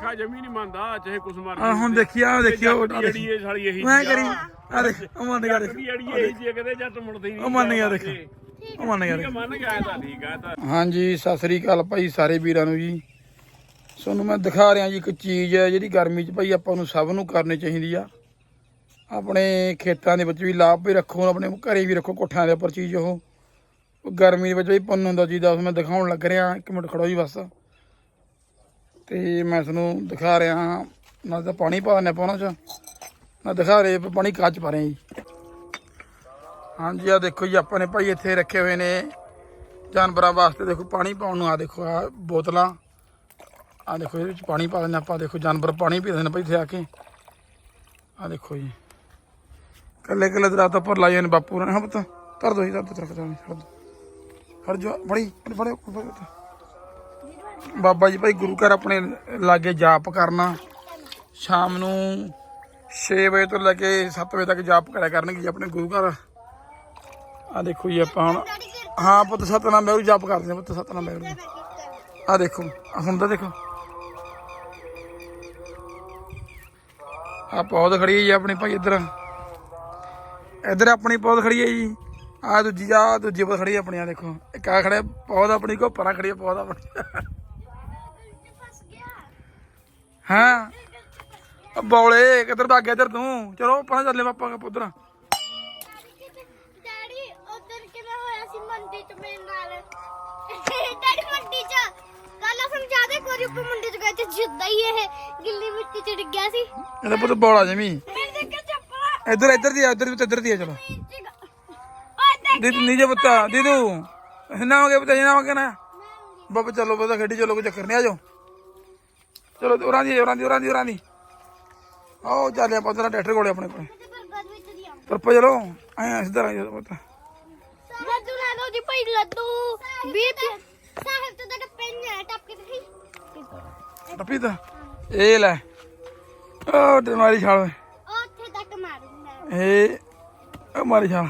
ਪੱਖਾ ਜਮੀ ਨਹੀਂ ਮੰਨਦਾ ਚਾਹੇ ਕੁਛ ਮਰ ਆ ਹੁਣ ਦੇਖੀ ਆ ਦੇਖਿਓ ਉਹ ਜਿਹੜੀ ਇਹ ਸਾਲੀ ਇਹੀ ਮੈਂ ਕਰੀ ਆ ਦੇਖ ਉਹ ਮੰਨ ਗਿਆ ਦੇਖ। ਜਿਹੜੀ ਇਹੀ ਜੀ ਕਿਤੇ ਜੱਟ ਮੁੜਦੀ ਨਹੀਂ ਉਹ ਮੰਨ ਗਿਆ ਦੇਖ। ਉਹ ਮੰਨ ਗਿਆ ਦੇਖ। ਮੰਨ ਗਿਆ ਤਾਂ ਠੀਕ ਆ ਤਾਂ। ਹਾਂਜੀ ਸਤਿ ਸ੍ਰੀ ਅਕਾਲ ਭਾਈ ਸਾਰੇ ਵੀਰਾਂ ਨੂੰ ਜੀ। ਤੁਹਾਨੂੰ ਮੈਂ ਦਿਖਾ ਰਿਹਾ ਜੀ ਇੱਕ ਚੀਜ਼ ਹੈ ਜਿਹੜੀ ਗਰਮੀ 'ਚ ਭਾਈ ਆਪਾਂ ਨੂੰ ਸਭ ਨੂੰ ਕਰਨੀ ਚਾਹੀਦੀ ਆ। ਆਪਣੇ ਖੇਤਾਂ ਦੇ ਵਿੱਚ ਵੀ ਲਾਭ ਵੀ ਰੱਖੋ ਆਪਣੇ ਘਰੇ ਵੀ ਰੱਖੋ ਕੋਠਿਆਂ ਦੇ ਉੱਪਰ ਚੀਜ਼ ਉਹ। ਉਹ ਗਰਮੀ ਦੇ ਵਿੱਚ ਵੀ ਪੁੰਨ ਹੁੰਦਾ ਜੀ ਦਾ ਮੈਂ ਦਿਖਾਉਣ ਲੱਗ ਰਿਹਾ ਇੱਕ ਮਿੰਟ ਖੜੋ ਜੀ ਬਸ। ਤੇ ਮੈਂ ਤੁਹਾਨੂੰ ਦਿਖਾ ਰਿਹਾ ਹਾਂ। ਨਾਲ ਤਾਂ ਪਾਣੀ ਪਾ ਦਿੰਦੇ ਆਪਾਂ ਉਹਨਾਂ 'ਚ, ਨਾ ਦਿਖਾ ਰਹੇ ਆਪਾਂ ਪਾਣੀ ਕੱਚ ਪਾ ਰਹੇ ਜੀ। ਹਾਂਜੀ ਆ ਦੇਖੋ ਜੀ, ਆਪਾਂ ਨੇ ਭਾਈ ਇੱਥੇ ਰੱਖੇ ਹੋਏ ਨੇ ਜਾਨਵਰਾਂ ਵਾਸਤੇ। ਦੇਖੋ, ਪਾਣੀ ਪਾਉਣ ਨੂੰ ਆ ਦੇਖੋ ਆ ਬੋਤਲਾਂ। ਆ ਦੇਖੋ, ਇਹਦੇ ਵਿੱਚ ਪਾਣੀ ਪਾ ਦਿੰਦੇ ਆਪਾਂ। ਦੇਖੋ, ਜਾਨਵਰ ਪਾਣੀ ਪੀਂਦੇ ਨੇ ਭਾਈ ਇੱਥੇ ਆ ਕੇ। ਆ ਦੇਖੋ ਜੀ। ਕੱਲੇ ਕੱਲੇ ਦਰਾਤ ਉੱਪਰ ਲਾਏ ਹੋਏ ਨੇ ਬਾਪੂ ਨੇ। ਹਾਂ ਪਤਾ, ਧਰ ਦੋ ਜੀ, ਧਰ ਦੋ ਧਰ ਦੋ ਫੜ ਜੋ, ਫੜੀ ਫੜੀ ਬਾਬਾ ਜੀ ਭਾਈ ਗੁਰੂ ਘਰ ਆਪਣੇ ਲਾਗੇ ਜਾਪ ਕਰਨਾ। ਸ਼ਾਮ ਨੂੰ 6 ਵਜੇ ਤੋਂ ਲੈ ਕੇ 7 ਵਜੇ ਤੱਕ ਜਾਪ ਕਰਿਆ ਕਰਨਗੇ ਜੀ ਆਪਣੇ ਗੁਰੂ ਘਰ। ਆ ਦੇਖੋ ਜੀ ਆਪਾਂ ਹੁਣ। ਹਾਂ ਪੁੱਤ ਸਤਨਾਮ ਵਾਹਿਗੁਰੂ ਜਾਪ ਕਰਦੇ ਨੇ ਪੁੱਤ ਸਤਨਾਮ ਵਾਹਿਗੁਰੂ ਆ ਦੇਖੋ ਹੁਣ ਤਾਂ ਦੇਖੋ। ਆ ਪੌਦ ਖੜੀ ਹੈ ਜੀ ਆਪਣੀ ਭਾਈ ਇੱਧਰ। ਇੱਧਰ ਆਪਣੀ ਪੌਦ ਖੜੀ ਹੈ ਜੀ। ਆ ਦੂਜੀ ਆ ਦੂਜੀ ਪੌਦ ਖੜੀ ਹੈ ਆਪਣੀ ਆ ਦੇਖੋ। ਇੱਕ ਆ ਖੜਿਆ ਪੌਦ ਆਪਣੀ ਕੋ ਪਰਾਂ ਖੜੀ ਹੈ ਪੌਦ ਆਪਣੀ। ਹਾਂ? ਬੌਲੇ ਕਿੱਧਰ ਭੱਗ ਗਿਆ ਇੱਧਰ ਤੂੰ? ਚਲੋ ਪਰਾਂ ਚੱਲੇ ਪਾਪਾ ਉਧਰ ਡੈਡੀ ਉਧਰ ਕਿਵੇਂ ਹੋਇਆ ਸੀ ਮੰਡੀ ਚ ਮੇਰੇ ਨਾਲ? ਡੈਡੀ ਮੰਡੀ ਚ। ਕੱਲ ਸਮਝਾ ਦੇ ਕੋਈ ਉੱਪਰ ਮੰਡੀ ਚ ਗਏ ਤੇ ਜਿੱਦਾਂ ਹੀ ਇਹ ਗਿੱਲੀ ਮਿੱਟੀ ਚ ਡਿੱਗਿਆ ਸੀ। ਇਹਦਾ ਪੁੱਤ ਬੌਲਾ ਜਮੀ। ਮੇਰੇ ਦੇ ਕੇ ਚੱਪਲਾ। ਇੱਧਰ ਇੱਧਰ ਦੀ ਆ ਇੱਧਰ ਦੀ ਇੱਧਰ ਦੀ ਆ ਚਲੋ। ਦੀਦੀ ਨੀਜੇ ਪੁੱਤਾ ਦੀਦੂ। ਇਹਨਾਂ ਹੋ ਗਏ ਪੁੱਤ ਇਹਨਾਂ ਹੋ ਗਏ ਨਾ। ਬਾਬਾ ਚਲੋ ਬਤਾ ਖੇਡੀ ਚਲੋ ਕੋਈ ਚੱਕਰ ਨਹੀਂ ਆ ਜਾਓ। ਚਲੋ ਉਰਾਂ ਦੀ ਉਰਾਂ ਦੀ ਉਰਾਂ ਦੀ ਉਰਾਂ ਦੀ। ਆਓ ਚੱਲੇ ਆਪਾਂ ਉਧਰ ਟਰੈਕਟਰ ਕੋਲੇ ਆਪਣੇ ਕੋਲੇ। ਤੇ ਬਰਬਾਦ ਵਿੱਚ ਦੀ ਆ ਪਰ ਪਾ ਚਲੋ ਆਏ ਸਿੱਧਰ ਆ ਜਾਓ ਪੁੱਤ। ਲੱਡੂ ਲੈ ਲਓ ਜੀ ਭਾਈ ਲੱਡੂ 20 ਸਾਹਿਬ ਤੋਂ ਤੱਕ ਪੈਨ ਹੈ ਟੱਪ ਕੇ ਦੇਖੀ ਟੱਪੀ ਤਾਂ। ਇਹ ਲੈ। ਉਹ ਤੇ ਮਾਰੀ ਛਾਲ। ਓਏ। ਉੱਥੇ ਤੱਕ ਮਾਰੂੰਗਾ। ਇਹ ਉਹ ਮਾਰੀ ਛਾਲ।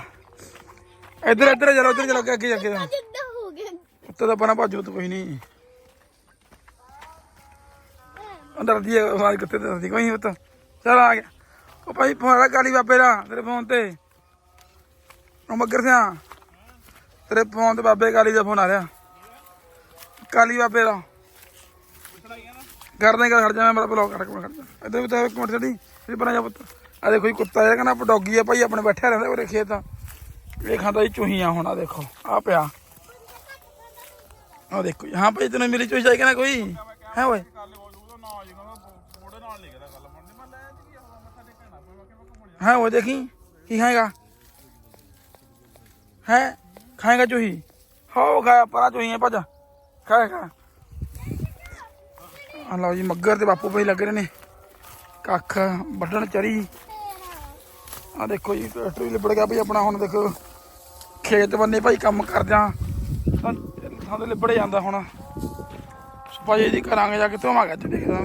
ਇੱਧਰ ਇੱਧਰ ਚਲੋ ਇੱਧਰ ਚਲੋ ਅੱਗੇ ਅੱਗੇ ਅੱਗੇ। ਜਿੱਦਾਂ ਹੋ ਗਿਆ। ਉੱਤੇ ਤਾਂ ਬਣਾ ਭਾਜੋ ਤਾਂ ਕੋਈ ਨਹੀਂ। ਅੰਦਰ ਦੀ ਆਵਾਜ਼ ਕਿੱਥੇ ਤੇ ਸੀ ਕੋਈ ਨਹੀਂ ਪੁੱਤ। ਚਲ ਆ ਗਿਆ। ਉਹ ਭਾਈ ਫੋਨ ਆ ਕਾਲੀ ਬਾਬੇ ਦਾ, ਤੇਰੇ ਫੋਨ ਤੇ। ਉਹ ਮੱਗਰ ਸਿਆ। ਤੇਰੇ ਫੋਨ ਤੇ ਬਾਬੇ ਕਾਲੀ ਦਾ ਫੋਨ ਆ ਰਿਹਾ। ਕਾਲੀ ਬਾਬੇ ਦਾ। ਕਰ ਖੜ ਜਾ, ਮੈਂ ਮੇਰਾ ਬਲੌਗ ਕਰ ਕੇ ਖੜ ਜਾ। ਇੱਧਰ ਵੀ ਤਾਂ ਇੱਕ ਮਿੰਟ ਛੱਡੀ। ਫਿਰ ਬਣਾ ਜਾ ਪੁੱਤ। ਆ ਦੇਖੋ ਜੀ, ਕੁੱਤਾ ਜਿਹੜਾ ਕਹਿੰਦਾ ਡੌਗੀ ਆ ਭਾਈ, ਆਪਣੇ ਬੈਠਿਆ ਰਹਿੰਦਾ ਉਹਦੇ ਖੇਤ। ਇਹ ਖਾਂਦਾ ਜੀ ਚੂਹੀਆਂ ਹੁਣ, ਆ ਦੇਖੋ, ਆ ਪਿਆ। ਆ ਦੇਖੋ ਜੀ। ਹਾਂ ਭਾਈ, ਤੈਨੂੰ ਮੇਰੀ ਚੋਈ ਚਾਹੀਦਾ ਕੋਈ? ਹੈ ਓਏ? ਹੈ ਉਹ ਦੇਖੀ ਕੀ ਖਾਏਗਾ ਹੈ ਖਾਏਗਾ ਚੂਹੀ ਹੋ ਖਾਇਆ ਪਰਾ ਚੂਹੀਆਂ ਭੱਜ ਖਾਏਗਾ ਆ ਲਓ ਜੀ ਮੱਗਰ ਤੇ ਬਾਪੂ ਭਾਈ ਲੱਗ ਰਹੇ ਨੇ ਕੱਖ ਵੱਢਣ ਚਰੀ ਆ ਦੇਖੋ ਜੀ ਟਰੈਕਟਰ ਵੀ ਲਿਬੜ ਗਿਆ ਭਾਈ ਆਪਣਾ ਹੁਣ ਦੇਖੋ ਖੇਤ ਬੰਨੇ ਭਾਈ ਕੰਮ ਕਰਦਿਆਂ ਤਾਂ ਥਾਂ ਤੇ ਲਿਬੜ ਜਾਂਦਾ ਹੁਣ ਸਫ਼ਾਈ ਦੀ ਕਰਾਂਗੇ ਜਾ ਕੇ ਧੋਵਾਂਗੇ ਅੱਜ ਦੇਖਦਾ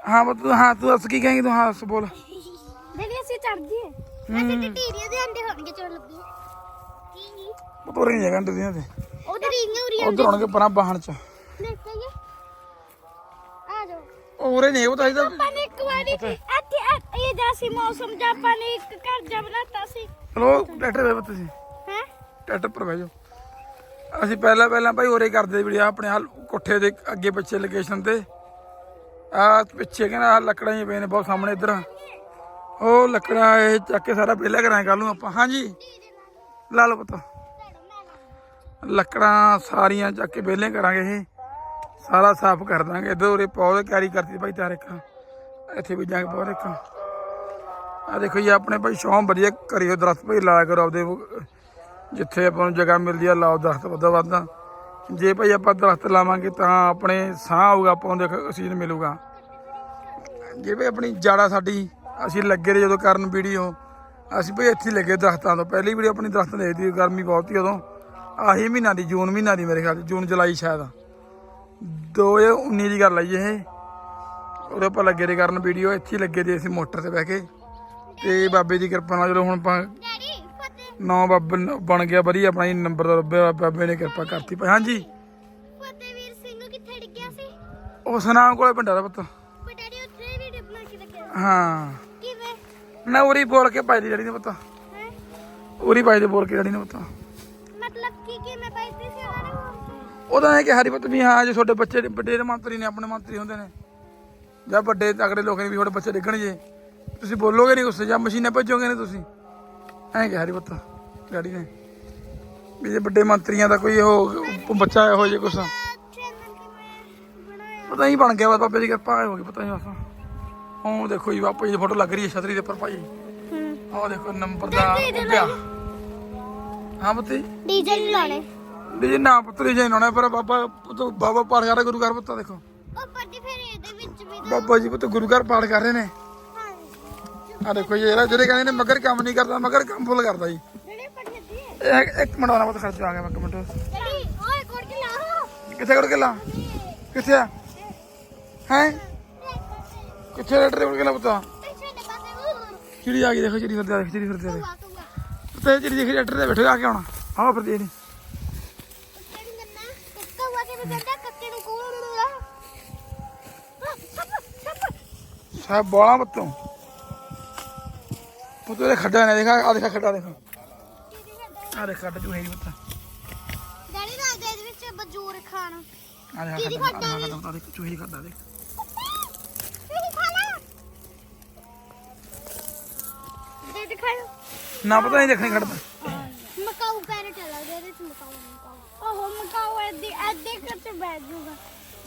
ਹਾਂ ਬਤ ਹਾਂ ਤੂੰ ਦੱਸ ਕੀ ਕਹੇਂਗੀ ਤੂੰ ਹਾਂ ਬੋਲ ਡੈਡੀ ਅਸੀਂ ਚੜਦੀ ਹੈ। ਅਸੀਂ ਤੇ ਢੀਰੀਆਂ ਦੇ ਅੰਡੇ ਹੋਣਗੇ ਚੋਣ ਲੱਗੀ ਕੀ? ਬਤੋਰੇ ਨਹੀਂ ਜਗ੍ਹਾ ਦੀਆਂ ਤੇ। ਉਧਰ ਇੰਨੇ ਉਰੀਆਂ ਉਧਰ ਹੋਣਗੇ ਪਰਾਂ ਬਾਹਣ ਚ। ਦੇਖਾਂਗੇ ਆ ਜਾਓ। ਉਹ ਉਰੇ ਨਹੀਂ ਉਹ ਤਾਂ ਇਹਦਾ ਆਪਾਂ ਨੇ ਇੱਕ ਵਾਰੀ ਇੱਥੇ ਇੱਥੇ ਇਹ ਜੈਸੀ ਮੌਸਮ ਜਾਂ ਆਪਾਂ ਨੇ ਇੱਕ ਘਰ ਜਾ ਬਣਾਤਾ ਸੀ। ਚਲੋ ਟਰੈਕਟਰ ਵੇ ਤੁਸੀਂ। ਹੈ? ਟਰੈਕਟਰ ਪਰ ਬਹਿ ਜਾਓ। ਅਸੀਂ ਪਹਿਲਾਂ ਪਹਿਲਾਂ ਭਾਈ ਉਰੇ ਕਰਦੇ ਵੀਡੀਓ ਆਪਣੇ ਹਾਲ ਕੋਠੇ ਦੇ ਅੱਗੇ ਪਿੱਛੇ ਲੋਕੇਸ਼ਨ ਤੇ। ਆ ਪਿੱਛੇ ਕਹਿੰਦਾ ਲੱਕੜਾਂ ਹੀ ਪਏ ਨੇ ਬਹੁਤ ਸਾਹਮਣੇ ਇੱਧਰ। ਉਹ ਲੱਕੜਾਂ ਇਹ ਚੱਕ ਕੇ ਸਾਰਾ ਵਿਹਲਾ ਕਰਾਂਗੇ ਕੱਲ ਨੂੰ ਆਪਾਂ। ਹਾਂਜੀ। ਲਾ ਲਓ ਪਤਾ। ਲੱਕੜਾਂ ਸਾਰੀਆਂ ਚੱਕ ਕੇ ਵਿਹਲੇ ਕਰਾਂਗੇ ਇਹ। ਸਾਰਾ ਸਾਫ਼ ਕਰ ਦਾਂਗੇ। ਇੱਧਰ ਉਰੇ ਪੌਦੇ ਕੈਰੀ ਕਰਤੀ ਭਾਈ ਚਾਰ ਇੱਕ। ਇੱਥੇ ਵੀ ਜਾ ਪੌਦੇ ਇੱਕ। ਆ ਦੇਖੋ ਜੀ, ਆਪਣੇ ਭਾਈ ਸ਼ੌਂਕ ਵਧੀਆ ਕਰਿਓ ਦਰਖਤ ਭਾਈ ਲਾਇਆ ਕਰੋ ਆਪਦੇ ਜਿੱਥੇ ਆਪਾਂ ਨੂੰ ਜਗ੍ਹਾ ਮਿਲਦੀ ਆ, ਲਾਓ ਦਰਖਤ ਵੱਧਾ ਵੱਧਾ। ਜੇ ਭਾਈ ਆਪਾਂ ਦਰਖਤ ਲਾਵਾਂਗੇ ਤਾਂ ਆਪਣੇ ਸਾਹ ਆਊਗਾ, ਆਪਾਂ ਨੂੰ ਦੇਖ ਆਕਸੀਜਨ ਮਿਲੂਗਾ। ਜੇ ਭਾਈ ਆਪਣੀ ਜਾੜਾ ਸਾਡੀ ਅਸੀਂ ਲੱਗੇ ਰਹੇ ਜਦੋਂ ਕਰਨ ਵੀਡੀਓ। ਅਸੀਂ ਭਾਈ ਇੱਥੇ ਹੀ ਲੱਗੇ ਦਰਖਤਾਂ ਤੋਂ। ਪਹਿਲੀ ਵੀਡੀਓ ਆਪਣੀ ਦਰਖਤ ਦੇਖਦੀ ਗਰਮੀ ਬਹੁਤ ਸੀ ਉਦੋਂ। ਆਹੀ ਮਹੀਨਾ ਦੀ ਜੂਨ ਮਹੀਨਾ ਦੀ ਮੇਰੇ ਖਿਆਲ ਜੂਨ ਜੁਲਾਈ ਸ਼ਾਇਦ। 2019 ਦੀ ਗੱਲ ਆ ਜੀ ਇਹ। ਉਹਦੇ ਆਪਾਂ ਲੱਗੇ ਦੇ ਕਰਨ ਵੀਡੀਓ। ਇੱਥੇ ਹੀ ਲੱਗੇ ਦੇ ਅਸੀਂ ਮੋਟਰ ਤੇ ਬਹਿ ਕੇ। ਤੇ ਬਾਬੇ ਦੀ ਕਿਰਪਾ ਨਾਲ ਜਦੋਂ ਹੁਣ ਆਪਾਂ ਨੌ ਬਾਬੇ ਬਣ ਗਿਆ ਵਧੀਆ ਆਪਣਾ ਜੀ ਨੰਬਰ ਦਾ ਬਾਬੇ ਨੇ ਕਿਰਪਾ ਕਰਤੀ। ਭਾਈ ਹਾਂਜੀ। ਫਤਿਹਵੀਰ ਸਿੰਘ ਕਿੱਥੇ ਡਿੱਗਿਆ ਸੀ? ਉਹ ਸਨਾਮ ਕੋਲੇ ਪਿੰਡ ਦਾ ਪੁੱਤ। ਹਾਂ। ਨਾ ਉਰੀ ਬੋਲ ਕੇ ਪਾਈ ਦੀ ਡੈਡੀ ਨੇ ਪੁੱਤ। ਹੈ? ਉਰੀ ਪਾਈ ਦੇ ਬੋਲ ਕੇ ਡੈਡੀ ਨੇ ਪੁੱਤ। ਮਤਲਬ ਕੀ ਕੀ ਮੈਂ ਪਾਈਤੀ ਸੀ ਉਹਨਾਂ ਨੇ? ਉਹਦਾ ਇਹ ਕਿ ਹਰੀ ਪੁੱਤ ਵੀ ਹਾਂ ਜੇ ਤੁਹਾਡੇ ਬੱਚੇ ਵੱਡੇ ਮੰਤਰੀ ਨੇ ਆਪਣੇ ਮੰਤਰੀ ਹੁੰਦੇ ਨੇ। ਜਾਂ ਵੱਡੇ ਤਗੜੇ ਲੋਕ ਨੇ ਵੀ ਤੁਹਾਡੇ ਬੱਚੇ ਡਿੱਗਣ ਜੇ। ਤੁਸੀਂ ਬੋਲੋਗੇ ਨਹੀਂ ਗੁੱਸੇ ਜਾਂ ਮਸ਼ੀਨਾਂ ਭੇਜੋਗੇ ਨਹੀਂ ਤੁਸੀਂ? ਐਂ ਕਿ ਹਰੀ ਪੁੱਤ ਡੈਡੀ ਨੇ। ਵੀ ਜੇ ਵੱਡੇ ਮੰਤਰੀਆਂ ਦਾ ਕੋਈ ਉਹ ਬੱਚਾ ਇਹੋ ਜੇ ਕੁਛ ਚੈਨਲ ਕਿਵੇਂ ਬਣਾਇਆ? ਪਤਾ ਨਹੀਂ ਬਣ ਗਿਆ ਵਾ ਬਾਬੇ ਦੀ ਕਿਰਪਾ ਹੋ ਗਈ ਪਤਾ ਨਹੀਂ ਬਸ। ਉਹ ਦੇਖੋ ਜੀ ਬਾਪਾ ਜੀ ਦੀ ਫੋਟੋ ਲੱਗ ਰਹੀ ਹੈ ਛਤਰੀ ਦੇ ਉੱਪਰ ਭਾਈ। ਹੂੰ। ਆਹ ਦੇਖੋ ਨੰਬਰ ਦਾ ਉੱਗਿਆ ਹਾਂ ਪੁੱਤੀ। ਡੀਜੇ ਨਹੀਂ ਲਾਣੇ ਡੀ ਨਾ ਪੁੱਤਰੀ ਜੇ ਨਾਉਣਾ ਪਰ ਬਾਬਾ ਪੁੱਤ ਬਾਬਾ ਪਾਠ ਕਰ ਰਿਹਾ ਗੁਰੂ ਘਰ ਪੁੱਤ ਦੇਖੋ। ਉੱਪਰ ਦੀ ਫਿਰ ਇਹਦੇ ਵਿੱਚ ਵੀ ਤਾਂ ਬਾਬਾ ਜੀ ਪੁੱਤ ਗੁਰੂ ਘਰ ਪਾਠ ਕਰ ਰਹੇ ਨੇ। ਹਾਂ ਆ ਦੇਖੋ ਜੀ ਇਹਦਾ ਜਿਹੜੇ ਕਹਿੰਦੇ ਨੇ ਮਗਰ ਕੰਮ ਨਹੀਂ ਕਰਦਾ ਮਗਰ ਕੰਮ ਫੁੱਲ ਕਰਦਾ ਜੀ। ਜਿਹੜੇ ਪੱਠੇ ਦੀ ਇਹ ਇੱਕ ਮਿੰਟ ਆਉਣਾ ਪੁੱਤ ਖਰਚਾ ਆ ਗਿਆ ਮੈਂ ਇੱਕ ਮਿੰਟ। ਓਏ ਕੋੜ ਕੇ ਲਾ ਕਿੱਥੇ ਕੋੜ ਕੇ ਲਾ ਕਿੱਥੇ ਆ? ਹੈ? ਕਿੱਥੇ ਰੇਟ ਕੋੜ ਕੇ ਲਾ ਪੁੱਤ ਦੇ ਚਿੜੀ ਆ ਗਈ ਦੇਖੋ ਚਿੜੀ ਫਿਰਦੀ ਆ ਦੇਖ ਚਿੜੀ ਫਿਰਦੀ ਆ ਦੇਖ। ਤੇ ਚਿੜੀ ਦੇਖ ਰੇਟਰ ਤੇ ਬੈਠੇ ਆ ਕੇ ਆਉਣਾ। ਆਹ ਫਿਰਦੀ ਇਹਨੇ ਕੋਲ ਸਾਹਿਬ ਬੋਲਾ ਬੱਤੋਂ ਪੁੱਤ ਇਹਦੇ ਖੱਡਾ ਨੇ ਦੇਖਾ ਆ ਦੇਖਾ ਖੱਡਾ ਦੇਖੋ। ਆ ਦੇਖ ਖੱਡਾ ਚੂਹੇ ਦੀ ਪੁੱਤ। ਡੈਡੀ ਰਾਤ ਦੇ ਵਿੱਚ ਬਜੂਰ ਖਾਣ। ਆ ਦੇਖ ਖੱਡਾ ਆ ਦੇਖ ਖੱਡਾ ਦੇਖ ਚੂਹੇ ਦੀ ਖੱਡਾ ਦੇਖ ਤੁਸੀਂ ਖਾ ਲਾ ਦੇ ਦਿਖਾਓ ਨਾ ਪਤਾ ਨਹੀਂ ਦੇਖਣੀ ਖੱਡਾ ਮਕਾਊ ਪੈਰਟ ਲੱਗਦਾ ਇਹਦੇ ਚ ਮਕਾਊ ਮਕਾਊ ਓਹੋ ਮਕਾਊ ਐਦੀ ਐਦੇ ਕੱਤੇ ਬੈਠ ਜੂਗਾ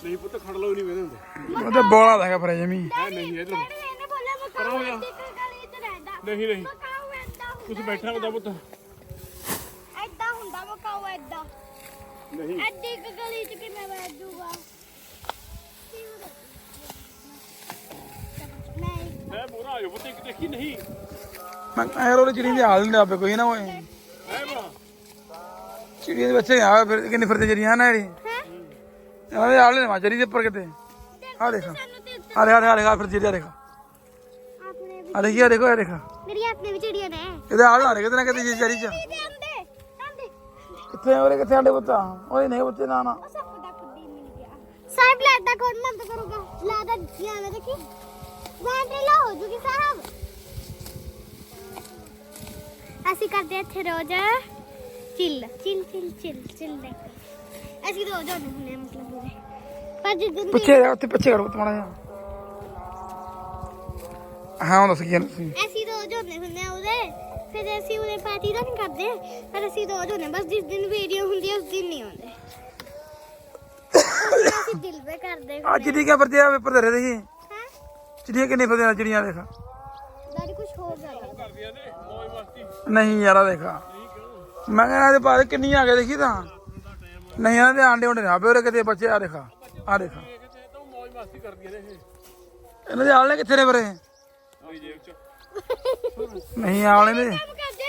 ਨਹੀਂ ਪੁੱਤ ਖੜ ਲਓ ਨਹੀਂ ਵੇਦੇ ਹੁੰਦੇ। ਉਹ ਤੇ ਬੋਲਾ ਦੇਖਾ ਫਿਰ ਜਮੀ ਨਹੀਂ ਇਧਰ ਇਹਨੇ ਬੋਲਿਆ ਮਕਾਊ ਐਦੀ ਗਲੀ ਚ ਰਹਿੰਦਾ। ਨਹੀਂ ਨਹੀਂ। ਮਕਾਊ ਐਦਾ ਹੁੰਦਾ ਕੁਝ ਬੈਠਾ ਹੁੰਦਾ ਪੁੱਤ। ਐਦਾ ਹੁੰਦਾ ਮਕਾਊ ਐਦਾ ਨਹੀਂ। ਐਡੀ ਕੁ ਗਲੀ ਚ ਕਿਵੇਂ ਬੈਠ ਜੂਗਾ ਨਹੀਂ ਹੈ ਮੋਰਾ ਆਇਓ ਪੁੱਤ ਇੱਕ ਦੇਖੀ ਨਹੀਂ। ਮੈਂ ਐਰ ਉਹਦੇ ਚਿੜੀ ਦੇ ਹਾਲ ਨਹੀਂ ਆਪੇ ਕੋਈ ਨਾ ਹੋਏ। ਹੈ ਬਾ ਚਿੜੀਆਂ ਦੇ ਬੱਚੇ ਆ ਫਿਰ ਕਿੰਨੇ ਫਿਰਦੇ ਜਰੀਆਂ ਨਾ ਇਹਦੀ? ਹੈ? ਇਹਨਾਂ ਦੇ ਹਾਲ ਨੇ ਮਾਚਰੀ ਦੇ ਉੱਪਰ ਕਿਤੇ। ਆ ਦੇਖ ਆ ਦੇਖ ਆ ਦੇਖ ਆ ਫਿਰ ਜਿਹੜੀ ਦੇਖ। ਆ ਦੇਖੀ ਆ ਦੇਖੋ ਆ ਦੇਖ। ਮੇਰੀ ਆਪਣੇ ਵੀ ਚਿੜੀਆਂ ਨੇ। ਇਹਦੇ ਹਾਲ ਨਾ ਕਿਤੇ ਨਾ ਕਿਤੇ ਜੀ ਚਰੀ ਚ। ਕਿੱਥੇ ਉਹਰੇ ਕਿੱਥੇ ਆਂਡੇ ਪੁੱਤਾ? ਉਹਦੇ ਨਹੀਂ ਬੱਚੇ ਨਾ ਨਾ। ਸਾਹਿਬ ਲਾਦਾ ਕੌਣ ਬੰਦ ਕਰੂਗਾ? ਲਾਦਾ ਜ਼ਿਆਦਾ ਦੇਖੀ। ਬੈਟਰੀ ਲਾ ਹੋ ਜੂਗੀ ਸਾਹਿਬ। ਅਸੀਂ ਕਰਦੇ ਹਾਂ ਇੱਥੇ ਰੋਜ਼ chill chill chill chill chill ਦੇਖ ਅਸੀਂ ਰੋਜ਼ ਆਉਂਦੇ ਹੁੰਦੇ ਹਾਂ ਮਤਲਬ ਉਰੇ। ਪਰ ਜਿਸ ਦਿਨ ਪਿੱਛੇ ਰਹਿ ਉੱਥੇ ਪਿੱਛੇ ਕਰ ਮਾੜਾ ਜਿਹਾ। ਹਾਂ ਉਹ ਦੱਸ ਕੀ ਸੀ ਅਸੀਂ ਰੋਜ਼ ਹੁੰਦੇ ਹੁੰਦੇ ਆ ਉਹਦੇ ਫਿਰ ਅਸੀਂ ਉਹਦੇ ਪਾਰਟੀ ਤਾਂ ਨਹੀਂ ਕਰਦੇ ਪਰ ਅਸੀਂ ਰੋਜ਼ ਹੁੰਦੇ ਹਾਂ। ਬਸ ਜਿਸ ਦਿਨ ਵੀਡੀਓ ਹੁੰਦੀ ਹੈ ਉਸ ਦਿਨ ਨਹੀਂ ਆਉਂਦੇ। ਉਸ ਦਿਨ ਅਸੀਂ ਦਿਲ ਵੇ ਕਰਦੇ ਆ ਚਿੜੀ ਕਿਆ ਫਿਰਦੇ ਆ ਪੇਪਰ ਦੇ ਦੇਖੀ ਹਾਂ? ਚਿੜੀਆਂ ਕਿੰਨੇ ਆ ਚਿੜੀਆਂ ਦੇਖ। ਹੋ ਮੌਜ ਮਸਤੀ। ਨਹੀਂ ਯਾਰਾ ਦੇਖਾ। ਮੈਂ ਕਹਿੰਦਾ ਇਹਦੇ ਬਾਰੇ ਕਿੰਨੀ ਆ ਗਏ ਦੇਖੀ ਤਾਂ। ਨਹੀਂ ਇਹਨਾਂ ਦੇ ਆਂਡੇ ਹੁੰਦੇ ਨੇ ਉਹਰੇ ਕਿਤੇ ਬੱਚੇ ਆ ਦੇਖਾ ਆ ਦੇਖਾ। ਇਹ ਕਿਤੇ ਤਾਂ ਮੌਜ ਮਸਤੀ ਕਰਦੀਆਂ ਨੇ ਇਹ। ਇਹਨਾਂ ਦੇ ਆਲਣੇ ਕਿੱਥੇ ਨੇ ਬਰੇ ਚ। ਨਹੀਂ ਆਲਣੇ ਨੇ।